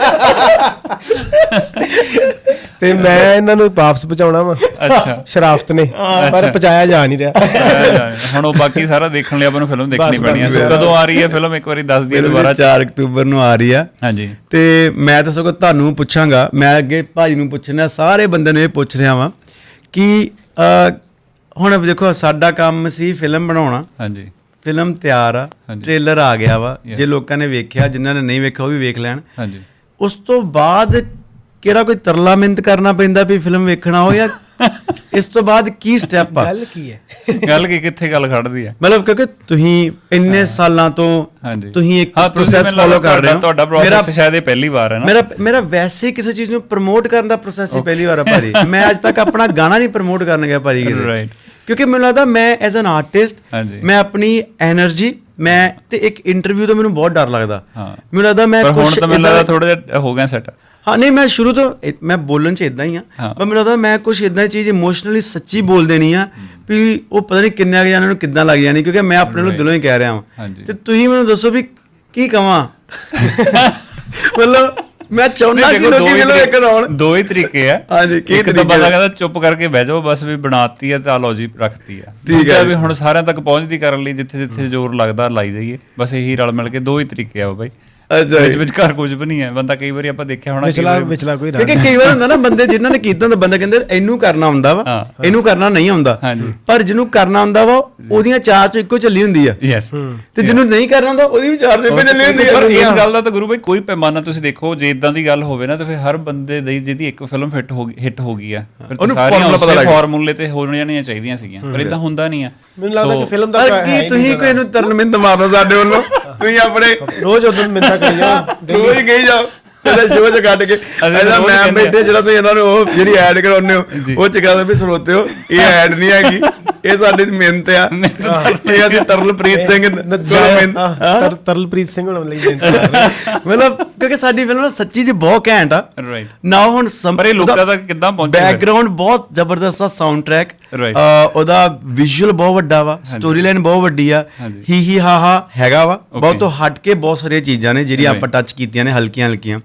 ਤੇ ਮੈਂ ਇਹਨਾਂ ਨੂੰ ਵਾਪਸ ਪਹੁੰਚਾਉਣਾ ਵਾ। ਅੱਛਾ। ਸ਼ਰਾਫਤ ਨੇ ਪਰ ਪਹੁੰਚਾਇਆ ਜਾ ਨਹੀਂ ਰਿਹਾ। ਹੁਣ ਉਹ ਬਾਕੀ ਸਾਰਾ ਦੇਖਣ ਲਈ ਆਪਾਂ ਨੂੰ ਫਿਲਮ ਦੇਖਣੀ ਪੈਣੀ ਹੈ ਸੋ। ਕਦੋਂ ਆ ਰਹੀ ਹੈ ਫਿਲਮ? ਇੱਕ ਵਾਰੀ ਦੱਸ ਦਈਏ ਦੁਬਾਰਾ। 4 ਅਕਤੂਬਰ ਨੂੰ ਆ ਰਹੀ ਆ। ਹਾਂਜੀ। ਤੇ ਮੈਂ ਤਾਂ ਸਗੋਂ ਤੁਹਾਨੂੰ ਪੁੱਛਾਂਗਾ ਮੈਂ ਅੱਗੇ ਭਾਜੀ ਨੂੰ ਪੁੱਛਣਾ ਸਾਰੇ ਬੰਦੇ ਨੂੰ ਇਹ ਪੁੱਛ ਰਿਹਾ ਵਾਂ ਕਿ ਹੁਣ ਦੇਖੋ ਸਾਡਾ ਕੰਮ ਸੀ ਫਿਲਮ ਬਣਾਉਣਾ। ਹਾਂਜੀ। ਫਿਲਮ ਤਿਆਰ ਆ। ਟ੍ਰੇਲਰ ਆ ਗਿਆ ਵਾ. ਜੇ ਲੋਕਾਂ ਨੇ ਵੇਖਿਆ ਜਿਨ੍ਹਾਂ ਨੇ ਨਹੀਂ ਵੇਖਿਆ ਉਹ ਵੀ ਵੇਖ ਲੈਣ। ਹਾਂਜੀ। ਉਸ ਤੋਂ ਬਾਅਦ ਕਿਹੜਾ ਕੋਈ ਤਰਲਾ ਮਿੰਤ ਕਰਨਾ ਪੈਂਦਾ ਵੀ ਫਿਲਮ ਵੇਖਣਾ ਹੋ ਜਾਂ ਇਸ ਤੋਂ ਬਾਅਦ ਕੀ ਸਟੈਪ ਆ? ਗੱਲ ਕੀ ਹੈ? ਗੱਲ ਕੀ ਕਿੱਥੇ ਗੱਲ ਖੜਦੀ ਹੈ? ਮਤਲਬ ਕਿਉਂਕਿ ਤੁਸੀਂ ਇੰਨੇ ਸਾਲਾਂ ਤੋਂ ਤੁਸੀਂ ਇੱਕ ਪ੍ਰੋਸੈਸ ਫੋਲੋ ਕਰ ਰਹੇ ਹੋ। ਤੁਹਾਡਾ ਪ੍ਰੋਸੈਸ ਸ਼ਾਇਦ ਇਹ ਪਹਿਲੀ ਵਾਰ ਹੈ ਨਾ। ਮੇਰਾ ਮੇਰਾ ਵੈਸੇ ਕਿਸੇ ਚੀਜ਼ ਨੂੰ ਪ੍ਰਮੋਟ ਕਰਨ ਦਾ ਪ੍ਰੋਸੈਸ ਹੀ ਪਹਿਲੀ ਵਾਰ ਆ ਭਾਜੀ। ਮੈਂ ਅੱਜ ਤੱਕ ਆਪਣਾ ਗਾਣਾ ਨਹੀਂ ਪ੍ਰਮੋਟ ਕਰਨ ਗਿਆ ਭਾਜੀ ਕਿਉਂਕਿ ਮੈਨੂੰ ਲੱਗਦਾ ਮੈਂ ਐਜ਼ ਐਨ ਆਰਟਿਸਟ ਮੈਂ ਆਪਣੀ એનર્ਜੀ ਮੈਂ ਤੇ ਇੱਕ ਇੰਟਰਵਿਊ ਤੋਂ ਮੈਨੂੰ ਬਹੁਤ ਡਰ ਲੱਗਦਾ ਹਾਂ। ਮੈਨੂੰ ਲੱਗਦਾ ਮੈਂ ਪਰ ਹੁਣ ਤਾਂ ਮੈਨੂੰ ਲੱਗਦਾ ਥੋੜਾ ਜਿਹਾ ਹੋ ਗਿਆ ਸੈਟ ਹਾਂ ਨਹੀਂ ਮੈਂ ਸ਼ੁਰੂ ਤੋਂ ਇ- ਮੈਂ ਬੋਲਣ ਚ ਇਦਾਂ ਹੀ ਆ। ਪਰ ਮੈਨੂੰ ਲੱਗਦਾ ਮੈਂ ਕੁਝ ਇਦਾਂ ਦੀ ਚੀਜ਼ ਇਮੋਸ਼ਨਲੀ ਸੱਚੀ ਬੋਲ ਦੇਣੀ ਆ ਵੀ ਉਹ ਪਤਾ ਨਹੀਂ ਕਿੰਨੇ ਕੁ ਜਣਿਆਂ ਨੂੰ ਕਿੱਦਾਂ ਲੱਗ ਜਾਣੀ ਕਿਉਂਕਿ ਮੈਂ ਆਪਣੇ ਨੂੰ ਦਿਲੋਂ ਹੀ ਕਹਿ ਰਿਹਾ ਹਾਂ ਹਾਂਜੀ। ਤੇ ਤੁਸੀਂ ਮੈਨੂੰ ਦੱਸੋ ਵੀ ਕੀ ਕਵਾਂ ਮਤਲਬ ਮੈਂ ਚਾਹੁੰਦਾ ਕਿ ਲੋਕੀ ਮੈਨੂੰ ਵੇਖਣ ਆਉਣ ਦੋ ਹੀ ਤਰੀਕੇ ਆ। ਹਾਂਜੀ, ਕੀ ਇੱਕ ਤਾਂ ਬੰਦਾ? ਕਹਿੰਦਾ ਚੁੱਪ ਕਰਕੇ ਬਹਿ ਜਾਓ ਬਸ ਵੀ ਬਣਾਤੀ ਆ ਚਲੋ ਜੀ ਰੱਖਤੀ ਆ। ਠੀਕ ਹੈ। ਵੀ ਹੁਣ ਸਾਰਿਆਂ ਤੱਕ ਪਹੁੰਚਦੀ ਕਰਨ ਲਈ ਜਿੱਥੇ ਜਿੱਥੇ ਜ਼ੋਰ ਲੱਗਦਾ ਲਾਈ ਜਾਈਏ। ਬਸ ਇਹੀ ਰਲ ਮਿਲ ਕੇ ਦੋ ਹੀ ਤਰੀਕੇ ਆ ਬਾਈ। ਅੱਛਾ ਵਿੱਚ ਵਿੱਚ ਘਰ ਕੁਝ ਵੀ ਨਹੀਂ ਹੈ। ਬੰਦਾ ਕਈ ਵਾਰੀ ਆਪਾਂ ਦੇਖਿਆ ਹੋਣਾ ਵਿਚਲਾ ਵਿਚਲਾ ਕੋਈ ਕਿਉਂਕਿ ਕਈ ਵਾਰ ਹੁੰਦਾ ਨਾ ਬੰਦੇ ਜਿਨ੍ਹਾਂ ਨੇ ਕੀਤਾ ਹੁੰਦਾ ਬੰਦਾ ਕਹਿੰਦੇ ਇਹਨੂੰ ਕਰਨਾ ਹੁੰਦਾ ਵਾ। ਇਹਨੂੰ ਕਰਨਾ ਨਹੀਂ ਹਾਂਜੀ। ਪਰ ਜਿਹਨੂੰ ਕਰਨਾ ਹੁੰਦਾ ਵਾ ਉਹਦੀਆਂ ਚਾਰ ਚੋਂ ਇੱਕੋ ਚੱਲੀ ਹੁੰਦੀ ਆ। ਯੈਸ ਤੇ ਜਿਹਨੂੰ ਨਹੀਂ ਕਰਨਾ ਹੁੰਦਾ ਉਹਦੀ ਵੀ ਚਾਰ ਚੋਂ ਚੱਲੀ ਹੁੰਦੀ ਪਰ ਆ ਇਸ ਗੱਲ ਦਾ ਤਾਂ ਗੁਰੂ ਭਾਈ ਕੋਈ ਪੈਮਾਨਾ ਤੁਸੀਂ ਦੇਖੋ ਜੇ ਇਦਾਂ ਦੀ ਗੱਲ ਹੋਵੇ ਨਾ ਤਾਂ ਫਿਰ ਹਰ ਬੰਦੇ ਦੀ ਜਿਹਦੀ ਇੱਕ ਫਿਲਮ ਫਿੱਟ ਹੋ ਗਈ ਹਿੱਟ ਹੋ ਗਈ ਆ। ਫਿਰ ਸਾਰੀਆਂ ਉਸੇ। ਫਾਰਮੂਲੇ ਤੇ ਹੋ ਜਾਣੀਆਂ ਚਾਹੀਦੀਆਂ ਸੀਗੀਆਂ ਪਰ ਇਦਾਂ ਹੁੰਦਾ ਨਹੀਂ ਆ। ਮੈਨੂੰ ਲੱਗਦਾ ਕਿ ਫਿਲਮ ਦਾ ਕੀ ਤੁਸੀਂ ਕੋਈ ਨੂੰ ਤਰਨਮਿੰਦ ਮਾਰੋ ਸਾਡੇ ਵੱਲੋਂ? ਤੁਸੀਂ ਆਪਣੇ ਰੋਜ਼ ਉਦੋਂ ਮਿੰਤਾ ਕਰੀ ਜਾਓ ਰੋਜ਼ ਗਈ ਜਾਓ। ਇਹਦਾ ਸ਼ੋਅ ਚ ਕੱਢ ਕੇ ਇਹਦਾ ਮੈਂ। ਬੈਠੇ ਜਿਹੜਾ ਤੁਸੀਂ ਇਹਨਾਂ ਨੂੰ ਉਹ ਜਿਹੜੀ ਐਡ ਕਰਾਉਂਦੇ ਹੋ ਉਹ ਚ ਕਹਿੰਦੇ ਵੀ ਸਰੋਤਿਓ ਇਹ ਐਡ ਨਹੀਂ ਹੈਗੀ। ਇਹ ਸਾਡੀ ਮਿਹਨਤ ਆ। ਇਹ ਅਸੀਂ ਤਰਲਪ੍ਰੀਤ ਸਿੰਘ ਤਰਲਪ੍ਰੀਤ ਸਿੰਘ ਹੁਣ ਲਈ। ਮਤਲਬ ਕਿਉਂਕਿ ਸਾਡੀ ਫਿਲਮ ਨਾ ਸੱਚੀ ਜੀ ਬਹੁਤ ਘੈਂਟ ਆ। ਰਾਈਟ ਨਾ ਹੁਣ ਸਮ- ਪਰ ਇਹ ਲੋਕਾਂ ਤੱਕ ਕਿੱਦਾਂ ਪਹੁੰਚੇ? ਬੈਕਗ੍ਰਾਉਂਡ ਬਹੁਤ ਜ਼ਬਰਦਸਤ ਆ ਸਾਊਂਡ ਟਰੈਕ. ਉਹਦਾ ਵਿਜ਼ੂਅਲ ਬਹੁਤ ਵੱਡਾ ਵਾ ਸਟੋਰੀ ਲਾਈਨ ਬਹੁਤ ਵੱਡੀ ਆ। ਹੀ ਹੀ ਹਾ ਹਾ ਹੈਗਾ ਵਾ। ਬਹੁਤ ਤੋਂ ਹਟ ਕੇ ਬਹੁਤ ਸਾਰੀਆਂ ਚੀਜ਼ਾਂ ਨੇ ਜਿਹੜੀਆਂ ਆਪਾਂ ਟੱਚ ਕੀਤੀਆਂ ਨੇ ਹਲਕੀਆਂ ਹਲਕੀਆਂ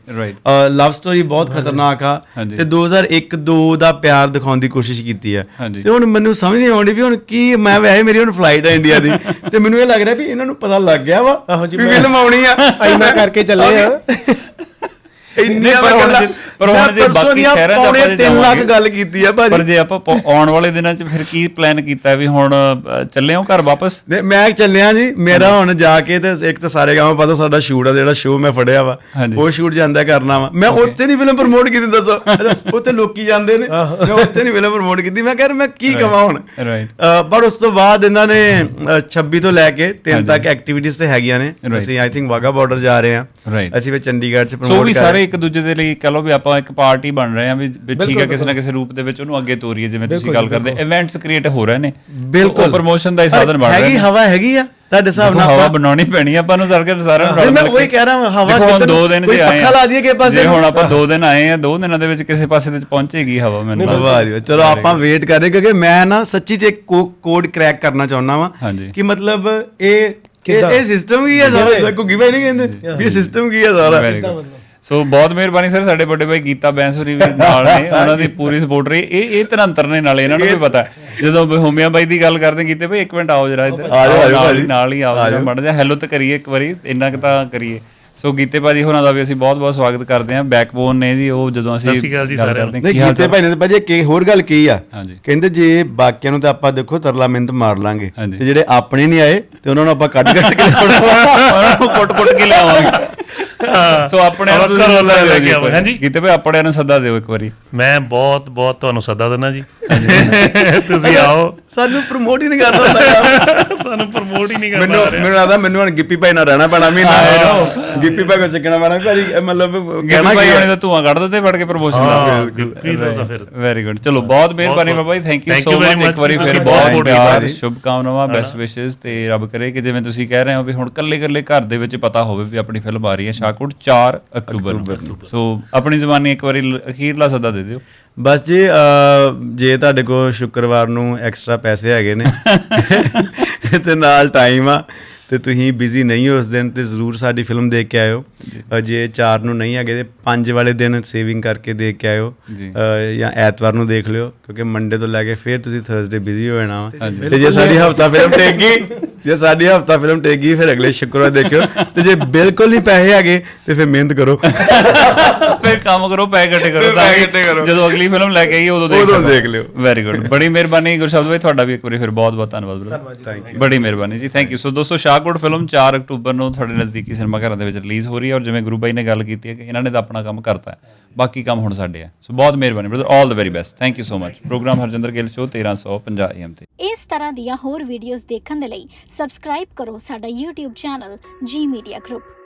ਲਵ ਸਟੋਰੀ ਬਹੁਤ ਖਤਰਨਾਕ ਆ। ਤੇ 2001 2 ਦਾ ਪਿਆਰ ਦਿਖਾਉਣ ਦੀ ਕੋਸ਼ਿਸ਼ ਕੀਤੀ ਆ। ਤੇ ਹੁਣ ਮੈਨੂੰ ਸਮਝ ਨਹੀਂ ਆਉਂਦੀ ਵੀ ਹੁਣ ਕੀ ਮੈਂ ਵੈਸੇ ਮੇਰੀ ਹੁਣ ਫਲਾਈਟ ਆ ਇੰਡੀਆ ਦੀ। ਤੇ ਮੈਨੂੰ ਇਹ ਲੱਗ ਰਿਹਾ ਵੀ ਇਹਨਾਂ ਨੂੰ ਪਤਾ ਲੱਗ ਗਿਆ ਵਾ ਆਹੋ ਜੀ, ਵੀ ਫਿਲਮ ਆਉਣੀ ਆ। ਆਈ ਮੈਂ ਕਰਕੇ ਚੱਲੇ ਆ। ਇੰਨੀਆਂ ਪਰ ਮੈਂ ਗੱਲਾਂ ਪਰ ਹੁਣ ਜੇ ਬਾਕੀ ਸ਼ਹਿਰਾਂ 'ਚ ਪੌਣੇ ਆਪਾਂ ਜੇ 3 ਲੱਖ। ਗੱਲ ਕੀਤੀ ਆ ਪਰ ਭਾਜੀ ਜੇ ਆਪਾਂ ਆਉਣ ਵਾਲੇ ਦਿਨਾਂ 'ਚ ਫਿਰ ਕੀ ਪਲਾਨ ਕੀਤਾ ਵੀ ਹੁਣ ਚੱਲੇ ਹੋ ਘਰ ਵਾਪਸ? ਨਹੀਂ, ਮੈਂ ਚੱਲਿਆ ਜੀ ਮੇਰਾ ਹੁਣ ਜਾ ਕੇ ਤੇ ਇੱਕ ਤਾਂ ਸਾਰੇ ਗਾਵਾਂ ਪਤਾ ਸਾਡਾ ਸ਼ੂਟ ਆ ਜਿਹੜਾ ਸ਼ੋਅ ਮੈਂ ਫੜਿਆ ਵਾ। ਉਹ ਸ਼ੂਟ ਜਾਂਦਾ ਕਰਨਾ ਵਾ। ਮੈਂ ਉੱਥੇ ਨਹੀਂ ਫਿਲਮ ਪ੍ਰਮੋਟ ਕੀਤੀ ਦੱਸੋ। ਉੱਥੇ ਲੋਕੀ ਜਾਂਦੇ ਨੇ। ਮੈਂ ਉੱਥੇ ਨਹੀਂ ਫਿਲਮ ਪ੍ਰਮੋਟ ਕੀਤੀ। ਮੈਂ ਕਹਿ ਮੈਂ ਕੀ ਕਵਾਂ ਹੁਣ? ਪਰ ਉਸ ਤੋਂ ਬਾਅਦ ਇਹਨਾਂ ਨੇ ਅ, 26 ਤੋਂ ਲੈ ਕੇ 3 ਤੱਕ ਐਕਟੀਵਿਟੀਜ਼ ਤੇ ਹੈਗੀਆਂ ਨੇ. ਅਸੀਂ ਆਈ ਥਿੰਕ ਵਾਗਾ ਬਾਰਡਰ ਜਾ ਰਹੇ ਹਾਂ. ਅਸੀਂ ਵੀ ਚੰਡੀਗੜ੍ਹ ਚ ਸੋ ਪ੍ਰਮੋਟ ਵੀ ਕਰ ਸਾਰੇ ਇੱਕ ਦੂਜੇ ਦੇ ਲਈ ਕਹ ਲਓ ਵੀ ਆਪਾਂ ਇੱਕ ਪਾਰਟੀ ਬਣ ਰਹੇ ਆ ਵੀ ਵੀ ਠੀਕ ਹੈ ਕਿਸੇ ਨਾ ਕਿਸੇ ਰੂਪ ਦੇ ਵਿੱਚ ਉਹਨੂੰ ਅੱਗੇ ਤੋਰੀਏ ਜਿਵੇਂ ਤੁਸੀਂ ਗੱਲ ਕਰਦੇ ਇਵੈਂਟਸ ਕ੍ਰੀਏਟ ਹੋ ਰਹੇ ਨੇ। ਬਿਲਕੁਲ। ਪ੍ਰੋਮੋਸ਼ਨ ਦਾ ਹੀ ਸਾਧਨ ਬਣ ਰਹੇ ਹੈਗੀ ਹਵਾ ਹੈਗੀ ਆ ਤੁਹਾਡੇ ਹਿਸਾਬ ਨਾਲ ਹਵਾ ਬਣਾਉਣੀ ਪੈਣੀ ਆ ਆਪਾਂ ਨੂੰ ਸਰਕਲ ਸਾਰਿਆਂ ਨੂੰ ਮੈਂ ਉਹੀ ਕਹਿ ਰਹਾ ਹਾਂ, ਹਵਾ ਕਿੱਧਰ ਦੋ ਦਿਨ ਕੋਈ ਜੇ ਆਏ ਪੱਖਾ ਲਾ ਦਈਏ ਕਿਸੇ ਪਾਸੇ। ਜੇ। ਹੁਣ ਆਪਾਂ ਦੋ ਦਿਨ ਆਏ ਆ ਦੋ ਦਿਨਾਂ ਦੇ ਵਿੱਚ ਕਿਸੇ ਪਾਸੇ ਤੇ ਪਹੁੰਚੇਗੀ ਹਵਾ ਮੈਨੂੰ। ਵਾਹ ਜੀ ਵਾਹ। ਚਲੋ ਆਪਾਂ ਵੇਟ ਕਰ ਰਹੇ ਕਿਉਂਕਿ ਮੈਂ ਨਾ ਸੱਚੀ ਚ ਇੱਕ ਕੋਡ ਕ੍ਰੈਕ ਕਰਨਾ ਚਾਹੁੰਦਾ ਵਾਂ ਕਿ। ਮਤਲਬ ਇਹ? ਇਹ ਸਿਸਟਮ ਕੀ ਹੈ ਸਾਰਾ? ਘੁੱਗੀ ਭਾਈ ਨਹੀਂ ਕਹਿੰਦੇ? ਇਹ ਸਿਸਟਮ ਕੀ ਹੈ ਸਾਰਾ. ਸੋ ਬਹੁਤ ਮਿਹਰਬਾਨੀ ਸਰ ਸਾਡੇ ਵੱਡੇ ਭਾਈ ਗੀਤਾ ਬੈਂਸੁਰੀ ਵੀ ਨਾਲ ਨੇ ਉਹਨਾਂ ਦੀ ਪੂਰੀ ਸਪੋਰਟ ਰਹੀ। ਇਹ ਇਹ ਧਰੰਤਰ ਨੇ ਨਾਲੇ ਇਹਨਾਂ ਨੂੰ ਵੀ ਪਤਾ। ਜਦੋਂ ਹੋਮਿਆ ਬਾਈ ਦੀ ਗੱਲ ਕਰਦੇ ਕੀਤੇ ਭਾਈ ਇੱਕ ਮਿੰਟ ਆਓ ਜਰਾ ਇੱਧਰ। ਆ ਜਾਓ, ਆ ਜਾਓ ਨਾਲ ਹੀ- ਭਾਜੀ। ਨਾਲ ਹੀ ਆਓ ਜਰਾ ਮੜ ਜਾ ਹੈਲੋ ਤਾਂ ਕਰੀਏ ਇੱਕ ਵਾਰੀ ਇੰਨਾ ਕੁ ਤਾਂ ਕਰੀਏ। ਸੋ ਗੀਤੇ ਭਾਜੀ ਹੋਰਾਂ ਦਾ ਵੀ ਅਸੀਂ ਬਹੁਤ ਬਹੁਤ ਸਵਾਗਤ ਕਰਦੇ ਹਾਂ। ਬੈਕਬੋਨ ਨੇ ਜੀ ਉਹ ਜਦੋਂ ਅਸੀਂ ਸਤਿ ਸ਼੍ਰੀ ਅਕਾਲ ਜੀ ਗੱਲ ਸਾਰਿਆਂ ਨਹੀਂ ਹਾਲ ਕੀਤੇ ਭਾਈ ਨੇ ਤਾਂ ਭਾਜੀ ਇੱਕ ਹੋਰ ਗੱਲ ਕੀ ਆ। ਕਹਿੰਦੇ ਜੇ ਬਾਕੀਆਂ ਨੂੰ ਤਾਂ ਆਪਾਂ ਦੇਖੋ ਤਰਲਾ ਮਿੰਤ ਮਾਰ ਲਾਂਗੇ। ਤੇ ਜਿਹੜੇ ਆਪਣੇ ਨਹੀਂ ਆਏ ਤੇ ਉਹਨਾਂ ਨੂੰ ਆਪਾਂ ਕੱਢ ਕੱਢ ਕੇ ਲਿਆਉਣਾ। ਉਹਨਾਂ ਨੂੰ ਕੁੱਟ ਕੁੱਟ ਕੇ ਲਿਆਵਾਂਗੇ। ਸੋ ਆਪਣੇ ਘਰੋਂ ਸੱਦਾ ਲੈ ਕੇ ਜੀ ਆਵਾਂਗੇ, ਹਾਂਜੀ। ਗੀਤੇ ਭਾਈ ਆਪਣੇ ਨੂੰ ਸੱਦਾ ਦਿਓ ਇੱਕ ਵਾਰੀ। ਮੈਂ ਬਹੁਤ ਬਹੁਤ ਤੁਹਾਨੂੰ ਸੱਦਾ ਦਿੰਦਾ ਜੀ। ਤੁਸੀਂ ਆਓ। ਸਾਨੂੰ ਪ੍ਰਮੋਟ ਹੀ ਨਹੀਂ ਕਰਦਾ ਯਾਰ। ਤੁਹਾਨੂੰ ਪ੍ਰਮੋਟ ਹੀ ਨਹੀਂ ਮੈਨੂੰ ਆ ਰਿਹਾ। ਮੈਨੂੰ ਲੱਗਦਾ ਮੈਨੂੰ ਹੁਣ ਗਿੱਪੀ ਭਾਈ ਨਾਲ ਰਹਿਣਾ ਪੈਣਾ ਮਹੀਨਾ। ਗਿੱਪੀ ਭਾਈ ਕੋ ਸਿੱਖਣਾ ਪੈਣਾ। ਭਾਜੀ ਮਤਲਬ ਕਹਿਣਾ ਭਾਈ ਕੀ ਉਹਨੇ ਹੈ? ਤਾਂ ਧੂਆਂ ਕੱਢ ਦਿੱਤੇ ਫੜ ਕੇ ਪ੍ਰੋਮੋਸ਼ਨ ਦਾ ਗਿੱਪੀ ਦਾ ਤਾਂ ਫਿਰ ਵੈਰੀ ਗੁੱਡ ਚਲੋ ਬਹੁਤ ਮਿਹਰਬਾਨੀ Baba ji thank you so much ਇੱਕ ਵਾਰੀ ਫਿਰ ਬਹੁਤ ਪਿਆਰ ਕੀਤੀ। ਸ਼ੁਭ ਕਾਮਨਾਵਾਂ ਬੈਸਟ ਵਿਸ਼ੇਸ ਤੇ ਰੱਬ ਕਰੇ ਕਿ ਜਿਵੇਂ ਤੁਸੀਂ ਕਹਿ ਰਹੇ ਹੋ ਵੀ ਹੁਣ ਕੱਲੇ ਕੱਲੇ ਘਰ ਦੇ ਵਿੱਚ ਪਤਾ ਹੋਵੇ ਵੀ ਆਪਣੀ ਫਿਲਮ ਆ ਰਹੀ ਹੈ ਸ਼ਾਹਕੋਟ 4 ਅਕਤੂਬਰ ਨੂੰ। ਸੋ ਆਪਣੀ ਜ਼ੁਬਾਨੀ ਇੱਕ ਵਾਰੀ ਅਖੀਰਲਾ ਸੱਦਾ ਦੇ ਦਿਓ। ਬਸ ਜੀ ਜੇ ਤੁਹਾਡੇ ਕੋਲ ਸ਼ੁੱਕਰਵਾਰ ਨੂੰ ਐਕਸਟਰਾ ਪੈਸੇ ਹੈਗੇ ਨੇ ਤੇ ਨਾਲ ਟਾਈਮ ਆ ਤੇ ਤੁਸੀਂ ਬਿਜ਼ੀ ਨਹੀਂ ਹੋ ਉਸ ਦਿਨ ਤੇ ਜ਼ਰੂਰ ਸਾਡੀ ਫਿਲਮ ਦੇਖ ਕੇ ਆਇਓ। ਜੇ। 4 ਨੂੰ ਨਹੀਂ ਹੈਗੇ ਤੇ 5 ਵਾਲੇ ਦਿਨ ਸੇਵਿੰਗ ਕਰਕੇ ਦੇਖ ਕੇ ਆਇਓ। ਜੀ। ਐਤਵਾਰ ਨੂੰ ਦੇਖ ਲਿਓ ਕਿਉਂਕਿ ਮੰਡੇ ਤੋਂ ਲੈ ਕੇ ਫਿਰ ਤੁਸੀਂ ਥਰਸਡੇ ਬਿਜ਼ੀ ਹੋ ਜਾਣਾ। ਤੇ ਜੇ ਸਾਡੀ ਹਫਤਾ ਫਿਲਮ ਟੇਕ ਗਈ ਜੇ ਸਾਡੀ ਹਫਤਾ ਫਿਲਮ ਟੇਗੀ ਫਿਰ ਅਗਲੇ ਸ਼ੁੱਕਰਵਾਰ ਦੇਖਿਓ। ਤੇ ਜੇ ਬਿਲਕੁਲ ਨਹੀਂ ਪੈਸੇ ਹੈਗੇ ਤੇ ਫਿਰ ਮਿਹਨਤ ਕਰੋ। ਫਿਰ ਕੰਮ ਕਰੋ ਪੈਸੇ ਇਕੱਠੇ ਕਰੋ ਤਾਂ ਕਰੋ। ਜਦੋਂ ਅਗਲੀ ਫਿਲਮ ਲੈ ਕੇ ਆਈਏ ਉਦੋਂ ਦੇਖ ਉਦੋਂ। ਦੇਖ ਲਿਓ। ਵੈਰੀ ਗੁੱਡ ਬੜੀ ਮਿਹਰਬਾਨੀ ਗੁਰਸ਼ਬਦ ਭਾਈ ਤੁਹਾਡਾ ਵੀ ਇੱਕ ਵਾਰੀ ਫਿਰ ਬਹੁਤ ਬਹੁਤ ਧੰਨਵਾਦ ਬ੍ਰਦਰ ਥੈਂਕ ਯੂ ਬੜੀ ਮਿਹਰਬਾਨੀ ਜੀ। ਥੈਂਕ ਯੂ ਸੋ ਦੋਸਤੋ ਸ਼ਾਹਕੋਟ ਫਿਲਮ 4 ਅਕਤੂਬਰ ਨੂੰ ਤੁਹਾਡੇ ਨਜ਼ਦੀਕੀ ਸਿਨੇਮਾ ਘਰਾਂ ਦੇ ਵਿੱਚ ਰਿਲੀਜ਼ ਹੋ ਰਹੀ ਹੈ ਔਰ ਜਿਵੇਂ ਗੁਰੂ ਬਾਈ ਨੇ ਗੱਲ ਕੀਤੀ ਹੈ ਕਿ ਇਹਨਾਂ ਨੇ ਤਾਂ ਆਪਣਾ ਕੰਮ ਕਰਤਾ ਹੈ, ਬਾਕੀ ਕੰਮ ਹੁਣ ਸਾਡੇ ਹੈ। ਸੋ ਬਹੁਤ ਮਿਹਰਬਾਨੀ brother all the very best thank you so much program Harjinder Gill show 1350 AM ਤੇ। ਇਸ ਤਰ੍ਹਾਂ ਦੀਆਂ ਹੋਰ ਵੀਡੀਓਜ਼ ਦੇਖਣ ਦੇ ਲਈ ਸਬਸਕ੍ਰਾਈਬ ਕਰੋ ਸਾਡਾ YouTube channel G media group